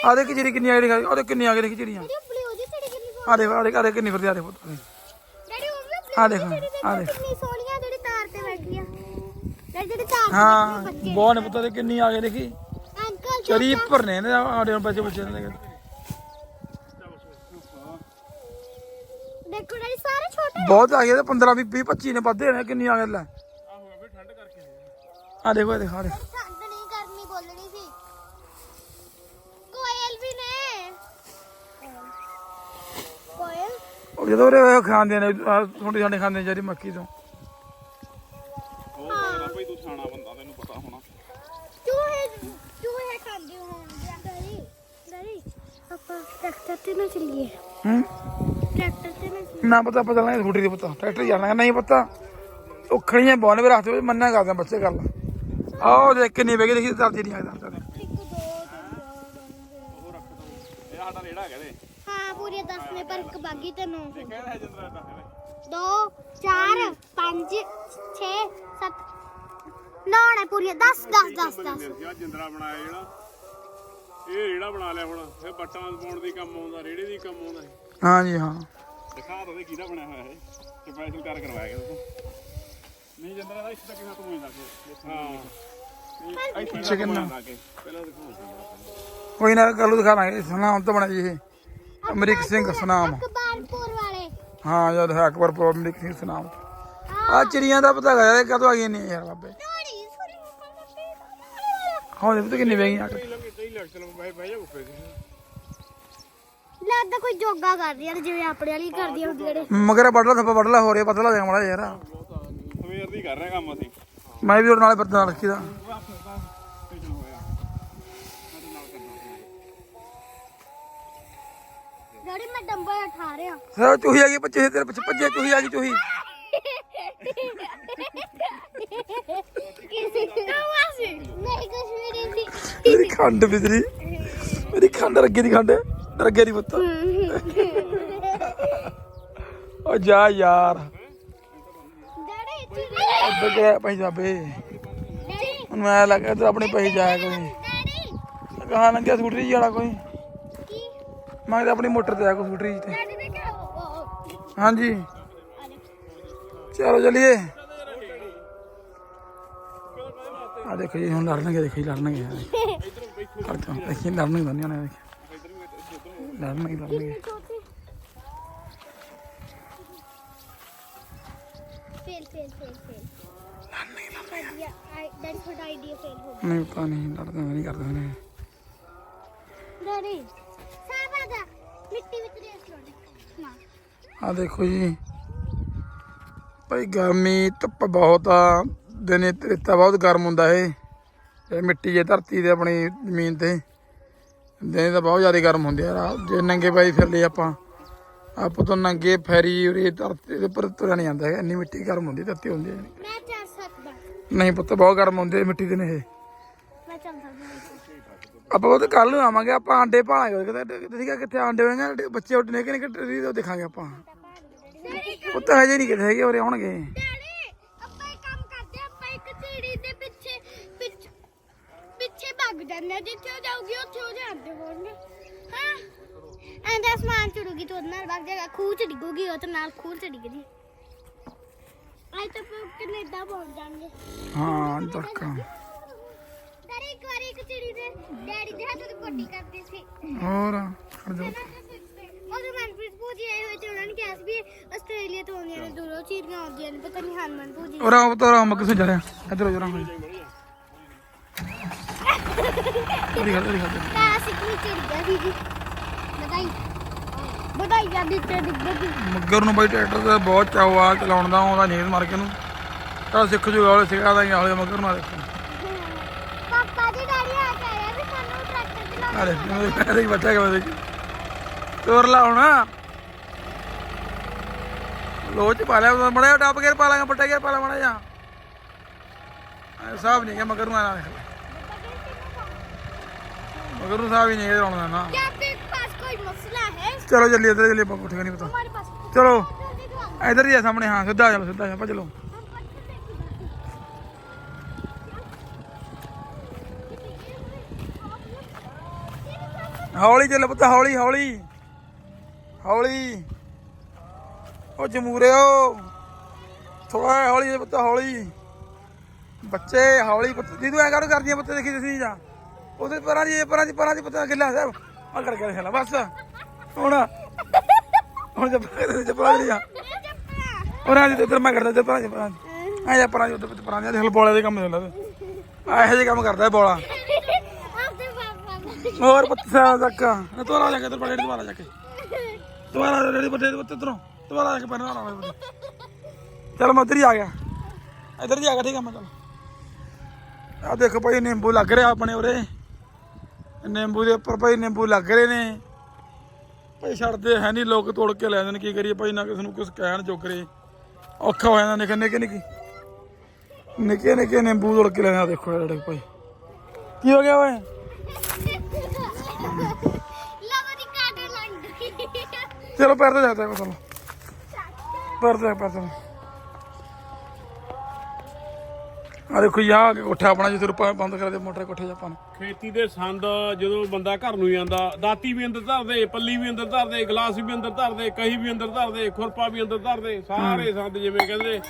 ਆ ਦੇਖ ਚਿੜੀ ਕਿੰਨੀ ਆ ਗਈ ਦੇਖਾ ਉਹਦੇ ਕਿੰਨੀ ਆ ਗਈ ਦੇਖੀ ਚਿੜੀਆਂ ਡੈਡੀ ਉਪਲੀ ਹੋ ਜੀ ਤੇਰੀ ਕਿੰਨੀ ਸੋਹਣੀ। ਆ ਦੇਖ ਆ ਦੇਖ ਆ ਦੇਖ ਕਿੰਨੀ ਫਿਰਦੀ ਆ ਦੇਖ ਪੁੱਤ। ਡੈਡੀ ਉਹ ਵੀ ਉਪਲੀ ਆ ਦੇਖ ਆ ਆ ਦੇਖ ਕਿੰਨੀ ਸੋਹਣੀਆਂ ਜਿਹੜੀ ਤਾਰ ਤੇ ਬੈਠੀਆਂ ਡੈਡੀ ਜਿਹੜੀ ਤਾਰ ਤੇ ਹਾਂ ਬਹੁਤ ਨੇ ਪੁੱਤ ਦੇ ਕਿੰਨੀ ਆ ਗਏ ਦੇਖੀ। ਇਹਦੇ ਆੜੇ ਬੱਚੇ ਬੱਚੇ ਨੇ। ਦੇਖੋ ਡੈਡੀ ਸਾਰੇ ਛੋਟੇ ਬਹੁਤ ਆ ਗਏ ਤੇ 15 20 25 ਨੇ ਵੱਧੇ ਨੇ ਕਿੰਨੀ ਆ ਗਏ ਲੈ। ਆਹੋ ਅਬੇ ਠੰਡ ਕਰਕੇ ਆ ਦੇਖੋ। ਇਹ ਠੰਡ ਨਹੀਂ ਗਰਮੀ ਬੋਲਣੀ ਸੀ। ਕੋਇਲ ਵੀ ਨੇ। ਕੋਇਲ? ਉਹ ਜਦੋਂ ਉਹ ਖਾਂਦੇ ਨੇ ਥੋੜੀ ਸਾਡੇ ਖਾਂਦੇ ਜਿਹੜੀ ਮੱਕੀ ਤੋਂ ਉਹ ਤੇਰਾ ਭਾਈ ਤੂੰ ਸਿਆਣਾ ਬੰਦਾ ਤੈਨੂੰ ਪਤਾ ਹੋਣਾ ਚੂਹੇ ਚੂਹੇ ਖਾਂਦੇ ਹੋਣਗੇ ਡੈਡੀ ਡੈਡੀ ਆਪਾਂ ਟਰੈਕਟਰ ਤੇ ਨਾ ਚੱਲੀਏ। ਹੂੰ? ਟਰੈਕਟਰ ਤੇ ਨਾ। ਨਾ ਪਤਾ ਪਤਾ ਨਹੀਂ ਸਕੂਟਰੀ ਦੇ ਪਤਾ। ਟਰੈਕਟਰ ਜਾਣਾ ਨਹੀਂ ਪਤਾ? ਉਹ ਖੜੀਆਂ ਬੋਨ ਵੀ ਰੱਖਦੇ ਹੋਏ ਮੰਨਿਆ ਕਰਦੇ ਬੱਚੇ ਕਰ ਲਾ ਆਹ ਦੇਖ ਕਿੰਨੀ ਵੇਗੀ ਦੇਖੀ ਦਰਦੀ ਨਹੀਂ ਆਦਾ ਇੱਕ ਦੋ ਉਹ ਰੱਖ ਦੋ ਇਹ ਸਾਡਾ ਰੇੜਾ ਹੈਗਾ ਦੇ ਹਾਂ ਪੂਰੇ 10 ਨੇ ਪਰ ਇੱਕ ਬਾਗੀ ਤੇ 9 ਕਹਿੰਦਾ ਜਿੰਦਰਾ ਦਾ ਹੈ 2 4 5 6 7 9 ਨੇ ਪੂਰੀ 10 10 10 10 ਮੇਰੇ ਆ ਜਿੰਦਰਾ ਬਣਾਇਆ ਜਿਹੜਾ ਇਹ ਰੇੜਾ ਬਣਾ ਲਿਆ ਹੁਣ। ਇਹ ਬੱਟਾਂ ਪਾਉਣ ਦੀ ਕੰਮ ਆਉਂਦਾ ਰੇੜੇ ਦੀ ਕੰਮ ਆਉਂਦਾ ਇਹ। ਹਾਂ ਜੀ ਹਾਂ। ਦਿਖਾ ਦੋ ਕਿਹਦਾ ਬਣਿਆ ਹੋਇਆ ਹੈ ਸਪੈਸ਼ਲ ਕਰ ਕਰਵਾਇਆ ਗਿਆ ਨਹੀਂ ਜਿੰਦਰਾ ਦਾ ਇਸ ਤੱਕ ਹੱਥ ਮੋਈ ਲੱਗੇ ਹਾਂ। ਇਹ ਇੱਥੇ Chicken ਲਾ ਕੇ ਪਹਿਲਾਂ ਦਿਖਾਓ ਕੋਈ ਨਾ ਕੱਲੂ ਦਿਖਾ ਲਾਂਗੇ ਸੁਨਾਮ ਤੋਂ ਬਣਾ ਜੀ ਇਹ। ਅਮਰੀਕ ਸਿੰਘ ਸੁਨਾਮ। ਅਕਬਰਪੁਰ ਵਾਲੇ। ਹਾਂ ਹੈ ਅਕਬਰਪੁਰ ਅਮਰੀਕ ਸਿੰਘ ਸੁਨਾਮ। ਆ ਚਿੜੀਆਂ ਦਾ ਪਤਾ ਯਾਰ ਕਦੋਂ ਆ ਗਈਆਂ ਨੇ ਯਾਰ ਬਾਬੇ। ਹਾਂ ਇਹ ਤਾਂ ਕਿੰਨੀ ਬਹਿ ਗਈਆਂ। ਲੰਗੇ ਲੱਗ ਚਲੋ ਬਹਿ ਬਹਿ ਜਾ ਉੱਪਰ ਲੱਗਦਾ ਕੋਈ ਜੋਗਾ ਕਰ ਰਹੀ ਹੈ ਜਿਵੇਂ ਆਪਣੇ ਵਾਲੀ ਕਰਦੀਆਂ ਹੁੰਦੀਆਂ ਨੇ ਮਗਰ ਬੜਲਾ ਥੱਪਾ ਬੜਲਾ ਹੋ ਰਿਹਾ ਪਤਲਾ ਜਾ ਮੜਾ ਯਾਰ। ਸਵੇਰ ਦੀ ਕਰ ਰਹੇ ਕੰਮ ਅਸੀਂ। ਮੈਂ ਵੀ ਉਹਦੇ ਨਾਲੇ ਪਰਦਾ ਰੱਖੀ ਦਾ। ਡੈਡੀ ਮੈਂ ਡੰਬਲ ਉਠਾ ਰਿਹਾ। ਸਰ ਚੂਹੀ ਆ ਗਈ ਬੱਚੇ ਤੇਰੇ ਪਿੱਛੇ ਭੱਜਿਆ ਚੂਹੀ ਆ ਗਈ ਚੂਹੀ। ਨਹੀਂ ਕਸ਼ਮੀਰੀ ਸੀ ਮੇਰੀ ਖੰਡ ਬਿਜਲੀ। ਮੇਰੀ ਖੰਡ ਰੱਗੇ ਦੀ ਖੰਡ, ਰੱਗੇ ਦੀ ਪੁੱਤ। ਓ ਜਾ ਯਾਰ। ਡੈਡੀ ਚਿੜੀ ਉੱਧਰ ਗਿਆ ਪੈਸਾ ਡੈਡੀ ਹੁਣ ਮੈਂ ਲੱਗਾ ਤੂੰ ਆਪਣੇ ਪੈਸੇ ਜਾਇਆ ਕੋਈ। ਡੈਡੀ ਕਹਾਂ ਲੰਘਿਆ ਸਕੂਟਰੀ 'ਚ ਜਾਣਾ ਕੋਈ। ਕੀ ਮੈਂ ਤਾਂ ਆਪਣੀ ਮੋਟਰ ਤੇ ਆ ਕੋ ਸਕੂਟਰੀ 'ਚ ਤੇ। ਡੈਡੀ ਨੇ ਕਿਹਾ ਉਹ ਹਾਂਜੀ। ਚਲੋ ਚਲੀਏ। ਆ ਦੇਖੋ ਜੀ ਹੁਣ ਲੜਨਗੇ ਦੇਖੋ ਜੀ ਲੜਨਗੇ। ਚੋ ਦੇਖੀ ਲੜਨਗੇ ਦੋਨੋਂ ਨੇ ਦੇਖੀ। ਲੜਨਗੇ ਲੜਨਗੇ। Fail fail fail fail. ਨਹੀਂ ਪਤਾ ਨਹੀਂ ਲੜਦੇ ਨਹੀਂ ਕਰਦੇ ਨੇ ਡੈਡੀ ਸਾਬਾ ਦਾ ਮਿੱਟੀ ਵਿੱਚ ਰੇਸ ਲਾਉਣੀ। ਆ ਦੇਖੋ ਜੀ। ਭਾਈ ਗਰਮੀ ਧੁੱਪ ਬਹੁਤ ਆ। ਦਿਨੇ ਰੇਤਾ ਬਹੁਤ ਗਰਮ ਹੁੰਦਾ ਏ ਇਹ ਮਿੱਟੀ ਜੇ ਧਰਤੀ ਤੇ ਆਪਣੀ ਜ਼ਮੀਨ ਤੇ। ਦਿਨੇ ਤਾਂ ਬਹੁਤ ਜ਼ਿਆਦਾ ਗਰਮ ਹੁੰਦੇ ਆ। ਜੇ ਨੰਗੇ ਪਾਈ ਫਿਰ ਲਏ ਆਪਾਂ। ਆਪਾਂ ਤੋਂ ਨੰਗੇ ਫੈਰੀ ਉਰੇ ਧਰਤੀ ਦੇ ਉੱਪਰ ਤੁਰਿਆ ਨਹੀਂ ਜਾਂਦਾ ਹੈਗਾ। ਇੰਨੀ ਮਿੱਟੀ ਗਰਮ ਹੁੰਦੀ ਧਰਤੀ ਹੁੰਦੀ ਹੈ। ਮੈਂ ਚੱਲ ਸਕਦਾ। ਨਹੀਂ ਪੁੱਤ ਬਹੁਤ ਗਰਮ ਹੁੰਦੇ ਮਿੱਟੀ ਦੇ ਨੇ ਇਹ। ਮੈਂ ਚੱਲ ਸਕਦਾ। ਆਪਾਂ ਉਹ ਕੱਲ ਨੂੰ ਆਵਾਂਗੇ ਆਪਾਂ ਆਂਡੇ ਭਾਲਾਂਗੇ ਕਿਤੇ ਕਿੱਥੇ ਆਂਡੇ ਹੋਣਗੇ? ਬੱਚੇ ਉੱਡਨੇ ਕਿ ਨਹੀਂ? ਉਹ ਦੇਖਾਂਗੇ ਆਪਾਂ। ਪੁੱਤ ਹਜੇ ਨਹੀਂ ਕਿਤੇ ਹੈਗੇ ਉਰੇ ਆਉਣਗੇ ਡੈਡੀ ਆਪਾਂ ਇੱਕ ਕੰਮ ਕਰਦੇ ਹਾਂ, ਆਪਾਂ ਇੱਕ ਚਿੜੀ ਦੇ ਪਿੱਛੇ ਪਿੱਛੇ ਹਾਂ। ਜਿੱਥੇ ਉਹ ਜਾਊਗੀ ਉੱਥੇ ਉਹ ਜਾਂਦੇ ਹੋਣਗੇ। ਹਾਂ? ਐਂਦਾ ਸਮਾਨ ਚੁੜੂਗੀ ਤੇ ਉਹਦੇ ਨਾਲ ਭੱਗ ਜਾਏਗਾ ਖੂਹ ਚ ਡਿੱਗੂਗੀ ਉਹ ਤੇ ਨਾਲ ਖੂਹ ਚ ਡਿੱਗਦੀ। ਆਈ ਤਾਂ ਕੈਨੇਡਾ ਪਹੁੰਚ ਜਾਣਗੇ। ਹਾਂ ਤੜਕਾ ਡੈਡੀ ਇੱਕ ਵਾਰੀ ਇੱਕ ਚਿੜੀ ਦੇ ਡੈਡੀ ਦੇ ਹੱਥ ਤੇ ਪੱਟੀ ਕਰਦੀ ਸੀ। ਹੋਰ ਖੜ ਜਾ। ਉਹਦੇ ਮਨਪ੍ਰੀਤ ਪੂਜੀ ਆਏ ਹੋਏ ਤੇ ਉਹਨਾਂ ਨੇ ਕਿਹਾ ਸੀ ਵੀ ਆਸਟ੍ਰੇਲੀਆ ਤੋਂ ਆਉਂਦੀਆਂ ਨੇ ਦੂਰੋਂ ਚੀਰੀਆਂ ਆਉਂਦੀਆਂ ਨੇ ਪਤਾ ਨਹੀਂ ਹਰਮਨ ਪੂਜੀ ਔਰ ਆਪ ਤਾਂ ਰਾਮ ਕਿਸੇ ਜਾ ਰਿਹਾ? ਇਧਰ ਜਰਾ ਚਿੜ ਗਿਆ ਸੀ ਜੀ? ਜਾਂਦੀ ਤੇ ਸੀ ਮੱਗਰ ਨੂੰ ਬਈ ਟਰੈਕਟਰ ਤੇ ਬਹੁਤ ਚਾਅ ਆ ਚਲਾਉਣ ਦਾ ਆਉਂਦਾ ਨਹੀਂ ਮਾਰ ਕੇ ਨੂੰ। ਤਾਂ ਸਿੱਖ ਜੂਗਾ ਉਹ ਸਿਖਾ ਦਾਂਗੇ ਹਾਲੇ ਮੱਗਰ ਨੂੰ ਦੇਖੋ। ਪਾਪਾ ਦੀ ਡੈਡੀ ਆ ਕੇ ਆਇਆ ਵੀ ਸਾਨੂੰ ਟਰੈਕਟਰ ਚਲਾਉਣਾ ਅਰੇ ਮੇਰੇ ਬੱਚਾ ਕਿਵੇਂ ਦੇਖੀ। ਤੋਰ ਲਾ ਹੁਣ। ਲੋਚ ਪਾ ਲਿਆ ਮੜਿਆ ਟੱਪ ਕੇ ਪਾ ਲਾਂਗਾ ਪੱਟਾ ਕੇ ਪਾ ਲਾ ਮੜਾ ਜਾ ਸਾਹਬ ਨਹੀਂ ਕਿ ਮਗਰ ਨੂੰ ਆਣਾ ਮਗਰ ਨੂੰ ਸਾਹਬ ਹੀ ਨਹੀਂ ਆਉਣਾ ਨਾ क्या आपके पास कोई मसला है ਚਲੋ ਚੱਲੀਏ ਇੱਧਰ ਚੱਲੀਏ ਬਾਬੂ ਠੀਕ ਨਹੀਂ ਪਤਾ हमारे पास ਚਲੋ जल्दी दो आप। ਇੱਧਰ ਹੀ ਆ ਸਾਹਮਣੇ ਹਾਂ ਸਿੱਧਾ ਚਲੋ ਸਿੱਧਾ ਆਪਾਂ ਚਲੋ हम पत्थर देखी ਹੌਲੀ ਚੱਲ ਪੁੱਤ ਹੌਲੀ ਹੌਲੀ ਹੌਲੀ ਉਹ ਜਮੂਰਿਓ ਥੋੜਾ ਹੌਲੀ ਜਿਹੇ ਪੁੱਤ ਹੌਲੀ ਬੱਚੇ ਹੌਲੀ ਪੁੱਤ ਜੀ ਤੂੰ ਐ ਕਰ ਕਰਦੀਆਂ ਪੁੱਤ ਦੇਖੀ ਤੁਸੀਂ ਜਾ ਉਹਦੇ ਪਰਾਂ ਦੀ ਪਰਾਂ ਦੀ ਪਰਾਂ ਦੀ ਪਤਾ ਗਿੱਲਾ ਸਾਹਿਬ ਪਕੜ ਕੇ ਰੱਖ ਲੈ, ਬਸ। ਹੁਣ ਹੁਣ ਜੱਪ ਜੱਪ ਲੱਗ ਰਿਹਾ ਉਹਨਾਂ ਦੀ ਉਧਰ ਮੈਂ ਕਰਦਾ ਪਰਾਂ ਦੀ ਪਰਾਂ ਦੀ। ਆ ਜਾ ਪਰਾਂ ਦੀ, ਉਧਰ ਪਰਾਂ ਦੀ ਹਲ ਬੋਲੇ ਦੇ ਕੰਮ ਚੱਲਦਾ ਆ ਇਹੋ ਜਿਹੇ ਕੰਮ ਕਰਦਾ ਬੋਲਾ। ਹੋਰ ਪੱਤਾ ਤੱਕਾ। ਤੋਰਾ ਜਾ ਕੇ ਤੇ ਬੜੇ ਦੁਬਾਰਾ ਜਾ ਕੇ ਦੁਬਾਰਾ ਰੇੜੀ ਬੱਟੇ ਦੇ ਉੱਤੇ ਤਰੋਂ ਦੁਬਾਰਾ ਜਾ ਕੇ ਪੈਣਾ ਲਾਉਣਾ ਚਲ ਮੈਂ ਉਧਰ ਹੀ ਆ ਗਿਆ। ਇਧਰ ਹੀ ਆ ਗਿਆ, ਠੀਕ ਆ, ਮੈਂ ਚਲ। ਆ ਦੇਖੋ ਭਾਈ, ਨਿੰਬੂ ਲੱਗ ਰਿਹਾ ਆਪਣੇ ਉਰੇ। ਨਿੰਬੂ ਦੇ ਉੱਪਰ ਭਾਈ ਨਿੰਬੂ ਲੱਗ ਰਹੇ ਨੇ। ਭਾਈ ਛੱਡਦੇ ਹੈ ਨਹੀਂ ਲੋਕ ਤੋੜ ਕੇ ਲੈ ਜਾਂਦੇ ਕੀ ਕਰੀਏ ਭਾਈ ਨਾ ਕਿਸੇ ਨੂੰ ਕੁਝ ਕਹਿਣ ਚੁੱਕ ਰਹੇ ਔਖਾ ਹੋ ਜਾਂਦਾ ਨਿਕਲ ਨਿੱਕੇ ਨਿੱਕੀ। ਨਿੱਕੇ ਨਿੱਕੇ ਨਿੰਬੂ ਤੋੜ ਕੇ ਲੈਣਾ ਦੇਖੋ ਜਿਹੜੇ ਭਾਈ। ਕੀ ਹੋ ਗਿਆ ਓਏ? ਚਲੋ ਪੈਰ ਤੇ ਜਾਂਦਾ ਕੋ ਤੁਹਾਨੂੰ ਪੈਰ ਤੇ ਪੈਰ ਤੇ। ਆ ਦੇਖੋ ਯਾ ਕੋਠਾ ਆਪਣਾ ਜਿੱਥੇ ਰੁਪਾ ਬੰਦ ਕਰਾ ਮੋਟਰ ਕੋਠੇ ਜਾਪਾਂ ਨੇ। ਖੇਤੀ ਦੇ ਸੰਦ ਜਦੋਂ ਬੰਦਾ ਘਰ ਨੂੰ ਜਾਂਦਾ ਦਾਤੀ ਵੀ ਅੰਦਰ ਧਰਦੇ ਪੱਲੀ ਵੀ ਅੰਦਰ ਧਰਦੇ ਗਲਾਸ ਵੀ ਅੰਦਰ ਧਰਦੇ ਕਹੀ ਵੀ ਅੰਦਰ ਧਰਦੇ ਖੁਰਪਾ ਵੀ ਅੰਦਰ ਧਰਦੇ ਸਾਰੇ ਸੰਦ ਜਿਵੇਂ ਕਹਿੰਦੇ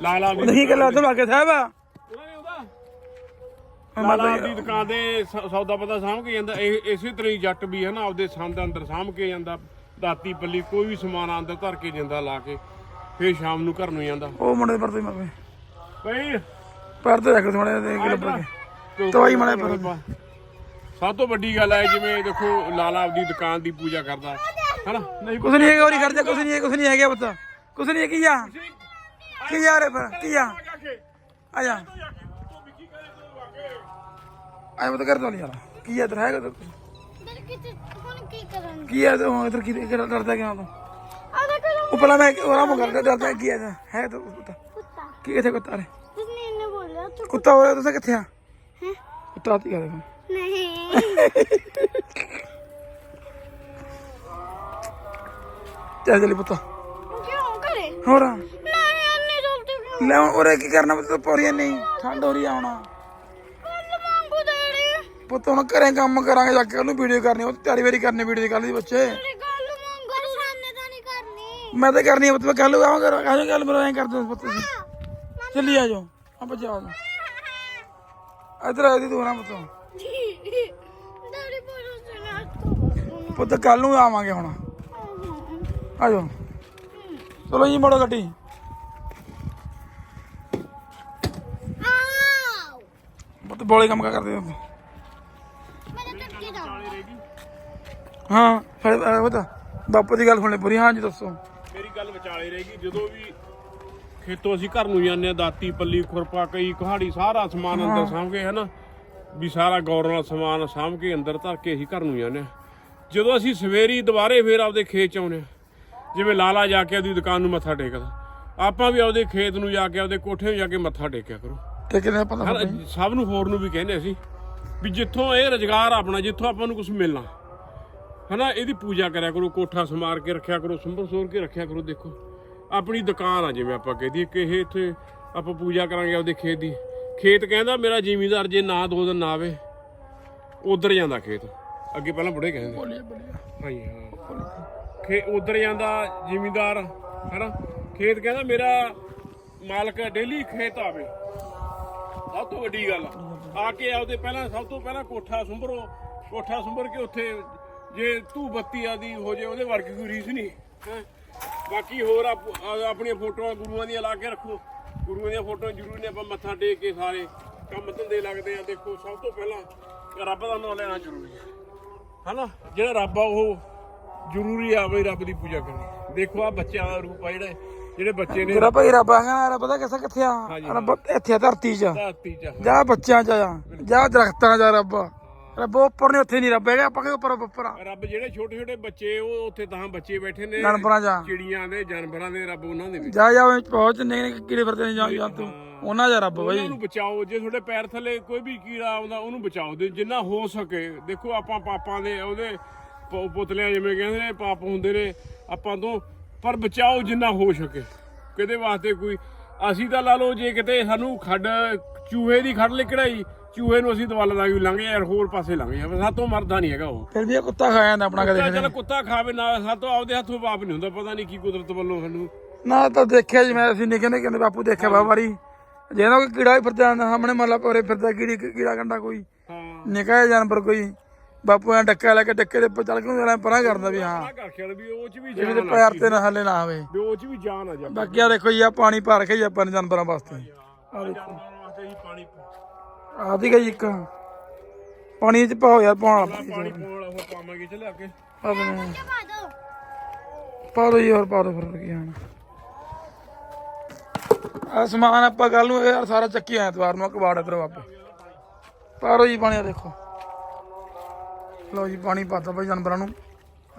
ਲਾਲਾ ਵੀ ਨਹੀਂ ਗੱਲਾਂ ਤੋਂ ਲੱਗੇ ਸਾਹਿਬ ਉਹਨਾਂ ਨੇ ਉਹਦਾ। ਲਾਲਾ ਦੀ ਦੁਕਾਨ ਦੇ ਸੌਦਾ ਪਤਾ ਸਾਂਭ ਕੇ ਜਾਂਦਾ ਇਹ ਇਸੇ ਤਰ੍ਹਾਂ ਹੀ ਜੱਟ ਵੀ ਹੈ ਨਾ ਆਪਦੇ ਸੰਦ ਅੰਦਰ ਸਾਂਭ ਕੇ ਜਾਂਦਾ ਦਾਤੀ ਪੱਲੀ ਕੋਈ ਵੀ ਸਮਾਨ ਅੰਦਰ ਧਰ ਕੇ ਜਾਂਦਾ ਲਾ ਕੇ ਫੇਰ ਸ਼ਾਮ ਨੂੰ ਘਰ ਨੂੰ ਜਾਂਦਾ ਉਹ ਮੁੰਡੇ ਪਰ ਤੇ ਮਰਵੇ ਬਈ। ਪਰ ਤੇ ਰੱਖ ਥੋੜੇ ਦੇ ਕਿ ਲੱਭ ਕੇ ਦਵਾਈ ਮਾੜੇ ਪਰ ਸਭ ਤੋਂ ਵੱਡੀ ਗੱਲ ਹੈ ਜਿਵੇਂ ਦੇਖੋ ਲਾਲਾ ਆਪਦੀ ਦੁਕਾਨ ਦੀ ਪੂਜਾ ਕਰਦਾ ਹਨਾ? ਨਹੀਂ ਕੁਛ ਨਹੀਂ ਹੈਗਾ ਕੁਛ ਨਹੀਂ ਹੈ ਕੁਛ ਨਹੀਂ ਹੈਗਾ ਪਤਾ। ਕੁਛ ਨਹੀਂ ਹੈ ਕੀ ਆ? ਕੀ ਆ ਰੇ ਪਰ ਕੀ ਆ? ਆ ਜਾ। ਆ ਮੈਂ ਤਾਂ ਕਰ ਦੋ ਯਾਰ। ਕੀ ਆ ਇਧਰ ਹੈਗਾ ਤਾਂ ਕੀ ਕਰਾਂਗੇ? ਕੀ ਆ ਤੂੰ ਇਧਰ ਕੀ ਕਿਹੜਾ ਡਰਦਾ ਕਿਉਂ ਤੂੰ? ਆ ਦੇਖੋ ਉਹ ਪਹਿਲਾਂ ਮੈਂ ਉਹਰਾ ਮੁੰਗਾ ਡਰਦਾ ਕੀ ਆ? ਹੈ ਤਾਂ ਕੁੱਤਾ? ਕੁੱਤਾ। ਕੀ ਕਿੱਥੇ ਕੁੱਤਾ ਰੇ? ਤੁਸੀਂ ਇਹਨੇ ਬੋਲਿਆ ਤੂੰ ਕੁੱਤਾ ਹੋਇਆ ਤੁਸੀਂ ਕਿੱਥੇ ਆ? ਹੈਂ? ਕੁੱਤਾ ਤੀ ਕਰ ਨਹੀਂ। ਚੱਲ ਜਲੀ ਪੁੱਤ। ਕਿਉਂ? ਕਰੇ ਹੋਰ? ਨਹੀਂ ਅੰਨੇ ਜਲਦੀ ਕਿਉਂ? ਲੈ ਹੁਣ ਉਰੇ ਕੀ ਕਰਨਾ ਪੁੱਤ? ਪੌੜੀਆਂ ਨਹੀਂ ਠੰਡ ਹੋ ਰਹੀ ਆ ਹੁਣ। ਕੱਲ ਮੰਗੂ ਦੇੜੀ ਪੁੱਤ ਹੁਣ ਘਰੇ ਕੰਮ ਕਰਾਂਗੇ ਜਾ ਕੇ ਉਹਨੂੰ ਵੀਡੀਓ ਕਰਨੀ ਉਹ ਤਿਆਰੀ ਵਾਰੀ ਕਰਨੀ ਵੀਡੀਓ ਦੀ ਕੱਲ ਦੀ ਬੱਚੇ। ਮੈਂ ਤਾਂ ਕਰਨੀ ਪੁੱਤ ਮੈਂ ਕੱਲ ਆਵਾਂ ਕਰ ਆਜੋ ਗੱਲ ਮੇਰਾ ਐਂ ਕਰ ਦੋ ਪੁੱਤ ਚੱਲੀ ਆਜੋ ਆ ਬੱਚਾ ਆ ਇਧਰ ਆ ਦੀ ਤੂੰ ਨਾ ਪੁੱਤ। ਡੈਡੀ ਬੋਲੋ ਸੁਣਾ ਤੂੰ ਪੁੱਤ ਕੱਲ ਨੂੰ ਆਵਾਂਗੇ ਹੁਣ। ਆਜੋ ਚਲੋ ਜੀ ਮੋੜੋ ਗੱਡੀ। ਆਓ। ਪੁੱਤ ਬੋਲੇ ਕੰਮ ਕਾ ਕਰਦੇ ਹੋ ਮੈਂ ਟੱਕੀ ਦਾ ਹਾਂ ਫਿਰ ਅਹ, ਪੁੱਤ ਬਾਪੂ ਦੀ ਗੱਲ ਸੁਣਨੀ ਪੂਰੀ। ਹਾਂ ਜੀ ਦੱਸੋ। ਮੇਰੀ ਗੱਲ ਵਿਚਾਲੇ ਰਹੇਗੀ ਜਦੋਂ ਵੀ ਖੇਤੋਂ ਅਸੀਂ ਘਰ ਨੂੰ ਜਾਂਦੇ ਆ ਦਾਤੀ ਪੱਲੀ ਖੁਰਪਾ ਕਈ ਕੁਹਾੜੀ ਸਾਰਾ ਸਮਾਨ ਅੰਦਰ ਸਾਂਭ ਕੇ ਹਨਾ? ਵੀ ਸਾਰਾ ਗੌਰ ਨਾਲ ਸਮਾਨ ਸਾਂਭ ਕੇ ਅੰਦਰ ਧਰ ਕੇ ਅਸੀਂ ਘਰ ਨੂੰ ਜਾਂਦੇ ਆ ਜਦੋਂ ਅਸੀਂ ਸਵੇਰੀ ਦੁਬਾਰੇ ਫੇਰ ਆਪਦੇ ਖੇਤ ਚ ਆਉਂਦੇ ਆ ਜਿਵੇਂ ਲਾਲਾ ਜਾ ਕੇ ਉਹਦੀ ਦੁਕਾਨ ਨੂੰ ਮੱਥਾ ਟੇਕਦਾ। ਆਪਾਂ ਵੀ ਆਪਦੇ ਖੇਤ ਨੂੰ ਜਾ ਕੇ ਆਪਦੇ ਕੋਠੇ ਨੂੰ ਜਾ ਕੇ ਮੱਥਾ ਟੇਕਿਆ ਕਰੋ। ਤੇ ਕਿੰਨੇ ਪਤਾ ਸਭ ਨੂੰ ਹੋਰ ਨੂੰ ਵੀ ਕਹਿੰਦੇ ਅਸੀਂ ਵੀ ਜਿੱਥੋਂ ਇਹ ਰੁਜ਼ਗਾਰ ਆਪਣਾ ਜਿੱਥੋਂ ਆਪਾਂ ਨੂੰ ਕੁਝ ਮਿਲਣਾ। ਹਨਾ? ਇਹਦੀ ਪੂਜਾ ਕਰਿਆ ਕਰੋ ਕੋਠਾ ਸਮਾਰ ਕੇ ਰੱਖਿਆ ਕਰੋ ਸੰਭਰ ਸੋਰ ਕੇ ਰੱਖਿਆ ਕਰੋ ਦੇਖੋ। ਆਪਣੀ ਦੁਕਾਨ ਆ ਜਿਵੇਂ ਆਪਾਂ ਕਹਦੀ ਕਿ ਇਹ ਇੱਥੇ ਆਪਾਂ ਪੂਜਾ ਕਰਾਂਗੇ ਆਪਦੇ ਖੇਤ ਦੀ। ਖੇਤ ਕਹਿੰਦਾ ਮੇਰਾ ਜ਼ਿਮੀਂਦਾਰ ਜੇ ਨਾ ਦੋ ਦਿਨ ਨਾ ਆਵੇ ਉਧਰ ਜਾਂਦਾ ਖੇਤ। ਅੱਗੇ ਪਹਿਲਾਂ ਬੁੜੇ ਕਹਿੰਦੇ ਹਾਂ। ਖੇ ਉਧਰ ਜਾਂਦਾ ਜ਼ਿਮੀਂਦਾਰ ਹਨਾ? ਖੇਤ ਕਹਿੰਦਾ ਮੇਰਾ ਮਾਲਕ ਡੇਲੀ ਖੇਤ ਆਵੇ। ਸਭ ਤੋਂ ਵੱਡੀ ਗੱਲ ਆ। ਕੇ ਆਪਦੇ ਪਹਿਲਾਂ ਸਭ ਤੋਂ ਪਹਿਲਾਂ ਕੋਠਾ ਸੁੰਭਰੋ। ਕੋਠਾ ਸੁੰਭਰ ਕੇ ਉੱਥੇ ਜੇ ਧੂ ਬੱਤੀ ਆਦੀ ਹੋ ਜੇ ਉਹਦੇ ਵਰਗੀ ਕੋਈ ਰੀਸ ਨਹੀਂ ਹੈਂ। ਬਾਕੀ ਹੋਰ ਆਪ- ਆ- ਆਪਣੀਆਂ ਫੋਟੋਆਂ ਗੁਰੂਆਂ ਦੀਆਂ ਲਾ ਕੇ ਰੱਖੋ। ਗੁਰੂਆਂ ਦੀਆਂ ਫੋਟੋਆਂ ਜ਼ਰੂਰੀ ਨੇ ਆਪਾਂ ਮੱਥਾ ਟੇਕ ਕੇ ਸਾਰੇ ਕੰਮ ਧੰਦੇ ਲੱਗਦੇ ਆ। ਦੇਖੋ ਸਭ ਤੋਂ ਪਹਿਲਾਂ ਰੱਬ ਦਾ ਨਾਮ ਲੈਣਾ ਜ਼ਰੂਰੀ ਹੈ ਹਨਾ? ਜਿਹੜਾ ਰੱਬ ਆ ਉਹ ਜ਼ਰੂਰੀ ਆ ਬਈ ਰੱਬ ਦੀ ਪੂਜਾ ਕਰਨੀ। ਦੇਖੋ ਆ ਬੱਚਿਆਂ ਦਾ ਰੂਪ ਆ ਜਿਹੜਾ ਜਿਹੜੇ ਬੱਚੇ ਨੇ ਤੇਰਾ ਭਾਈ ਰੱਬ ਆਗਾ ਰੱਬ ਦਾ ਕਿਸਾ ਕਿੱਥੇ ਆ? ਹਾਂਜੀ, ਰੱਬ ਇੱਥੇ ਆ ਧਰਤੀ 'ਚ ਧਰਤੀ ਚ ਜਾ ਬੱਚਿਆਂ 'ਚ ਆ ਜਾ। ਦਰਖਤਾਂ 'ਚ ਆ ਰੱਬ ਰੱਬ ਉੱਪਰ ਨੇ ਉੱਥੇ ਨਹੀਂ ਰੱਬ ਹੈਗਾ ਆਪਾਂ ਕਿ ਉੱਪਰ ਉੱਪਰ ਆ? ਰੱਬ ਜਿਹੜੇ ਛੋਟੇ ਛੋਟੇ ਬੱਚੇ ਉਹ ਉੱਥੇ ਤਾਂ ਬੱਚੇ ਬੈਠੇ ਨੇ ਜਾਨਵਰਾਂ ਆ। ਚਿੜੀਆਂ ਦੇ ਜਾਨਵਰਾਂ ਦੇ ਰੱਬ ਉਹਨਾਂ ਦੇ ਵਿੱਚ। ਜਾ ਜਾ ਵਿੱਚ ਪਹੁੰਚ ਨੇ ਕੀੜੇ ਫਿਰਦੇ ਨੇ ਜਾ ਜਾ ਤੂੰ। ਉਹਨਾਂ ਦਾ ਰੱਬ ਉਹਨਾਂ ਬਾਈ ਨੂੰ ਬਚਾਓ ਜੇ ਤੁਹਾਡੇ ਪੈਰ ਥੱਲੇ ਕੋਈ ਵੀ ਕੀੜਾ ਆਉਂਦਾ ਉਹਨੂੰ ਬਚਾਓ। ਦੇ ਜਿੰਨਾ ਹੋ ਸਕੇ ਦੇਖੋ ਆਪਾਂ ਪਾਪਾਂ ਦੇ ਉਹਦੇ ਪੁਤਲਿਆਂ ਜਿਵੇਂ ਕਹਿੰਦੇ ਨੇ ਪਾਪ ਹੁੰਦੇ ਨੇ ਆਪਾਂ ਤੋਂ ਪਰ ਬਚਾਓ ਜਿੰਨਾ ਹੋ ਸਕੇ। ਕਿਤੇ ਵਾਸਤੇ ਕੋਈ ਅਸੀਂ ਤਾਂ ਲਾ ਲਓ ਜੇ ਕਿਤੇ ਸਾਨੂੰ ਖੱਡ ਚੂਹੇ ਦੀ ਖੱਡ ਲਿਕੜਾਈ ਚੂਹੇ ਨੂੰ ਅਸੀਂ ਦਵਾਲਾ ਲਾ ਕੇ ਲੰਘ ਯਾਰ ਹੋਰ ਪਾਸੇ ਲੰਘ ਜਾ ਸਾਤੋਂ ਮਰਦਾ ਨਹੀਂ ਹੈਗਾ ਉਹ। ਫਿਰ ਵੀ ਇਹ ਕੁੱਤਾ ਖਾ ਜਾਂਦਾ ਆਪਣਾ ਕਦੇ ਚੱਲ ਕੁੱਤਾ ਖਾਵੇ ਨਾ ਸਾਤੋਂ ਆਪਦੇ ਹੱਥੋਂ ਪਾਪ ਨਹੀਂ ਹੁੰਦਾ ਪਤਾ ਨਹੀਂ ਕੀ ਕੁਦਰਤ ਵੱਲੋਂ ਸਾਨੂੰ। ਨਾ ਤਾਂ ਦੇਖਿਆ ਜੀ ਮੈਂ ਅਸੀਂ ਨਿੱਕੇ ਨਿੱਕੇ ਬਾਪੂ ਦੇਖਿਆ ਬਾ ਵਾਰੀ। ਜੇ ਨਾ ਕੋਈ ਕੀੜਾ ਵੀ ਫਿਰਦਾ ਜਾਂਦਾ ਸਾਹਮਣੇ ਮੱਲਾ ਪਰੇ ਫਿਰਦਾ ਕੀੜੀ ਕੀੜਾ ਕੰਡਾ ਕੋਈ। ਹਾਂ। ਨਿੱਕਾ ਜਾਨਵਰ ਕੋਈ। ਬਾਪੂ ਐ ਡੱਕਾ ਲੈ ਕੇ ਡੱਕੇ ਦੇ ਉੱਪਰ ਚੱਲ ਕੇ ਉਹਨੂੰ ਪਰਾਂ ਕਰਦਾ ਵੀ ਹਾਂ। ਵੀ ਵੀ ਇਹਦੇ ਪੈਰ ਤੇ ਨਾ ਹੱਲੇ ਨਾ ਆਵੇ। ਵੀ ਉਹ ਚ ਵੀ ਜਾਨ ਆ ਜਾ ਬਾਕੀ ਆ ਦੇਖੋ ਜੀ ਆ ਪਾਣੀ ਭਰ ਰੱਖਿਆ ਜੀ ਆਪਾਂ ਜਾਨਵਰਾਂ ਵਾਸਤੇ। ਆ ਦੇਖੋ। ਹੀ ਪਾਣੀ ਆ ਦੀ ਗਈ ਇੱਕ। ਪਾਣੀ ਚ ਪਾਓ ਯਾਰ ਪਾਉਣ ਵਾਲਾ ਪਾਣੀ ਪਾਉਣ ਵਾਲਾ ਉਹ ਪਾਵਾਂਗੇ ਚਲੇ ਅੱਗੇ ਪਾ ਦੋ ਪਾ ਦੋ ਪਾ ਹੋਰ ਪਾ ਦੋ ਫਿਰ ਕੀ ਆਣਾ ਆ ਸਮਾਨ ਆਪਾਂ ਕੱਲ ਨੂੰ ਇਹ ਯਾਰ ਸਾਰਾ ਚੱਕੀ ਐਤਵਾਰ ਨੂੰ ਕਬਾੜ ਇਧਰ ਵਾਪੇ ਪਾ ਦੋ ਜੀ ਪਾਣੀ ਆ ਦੇਖੋ। ਲਓ ਜੀ ਪਾਣੀ ਪਾਤਾ ਭਾਈ ਜਾਨਵਰਾਂ ਨੂੰ।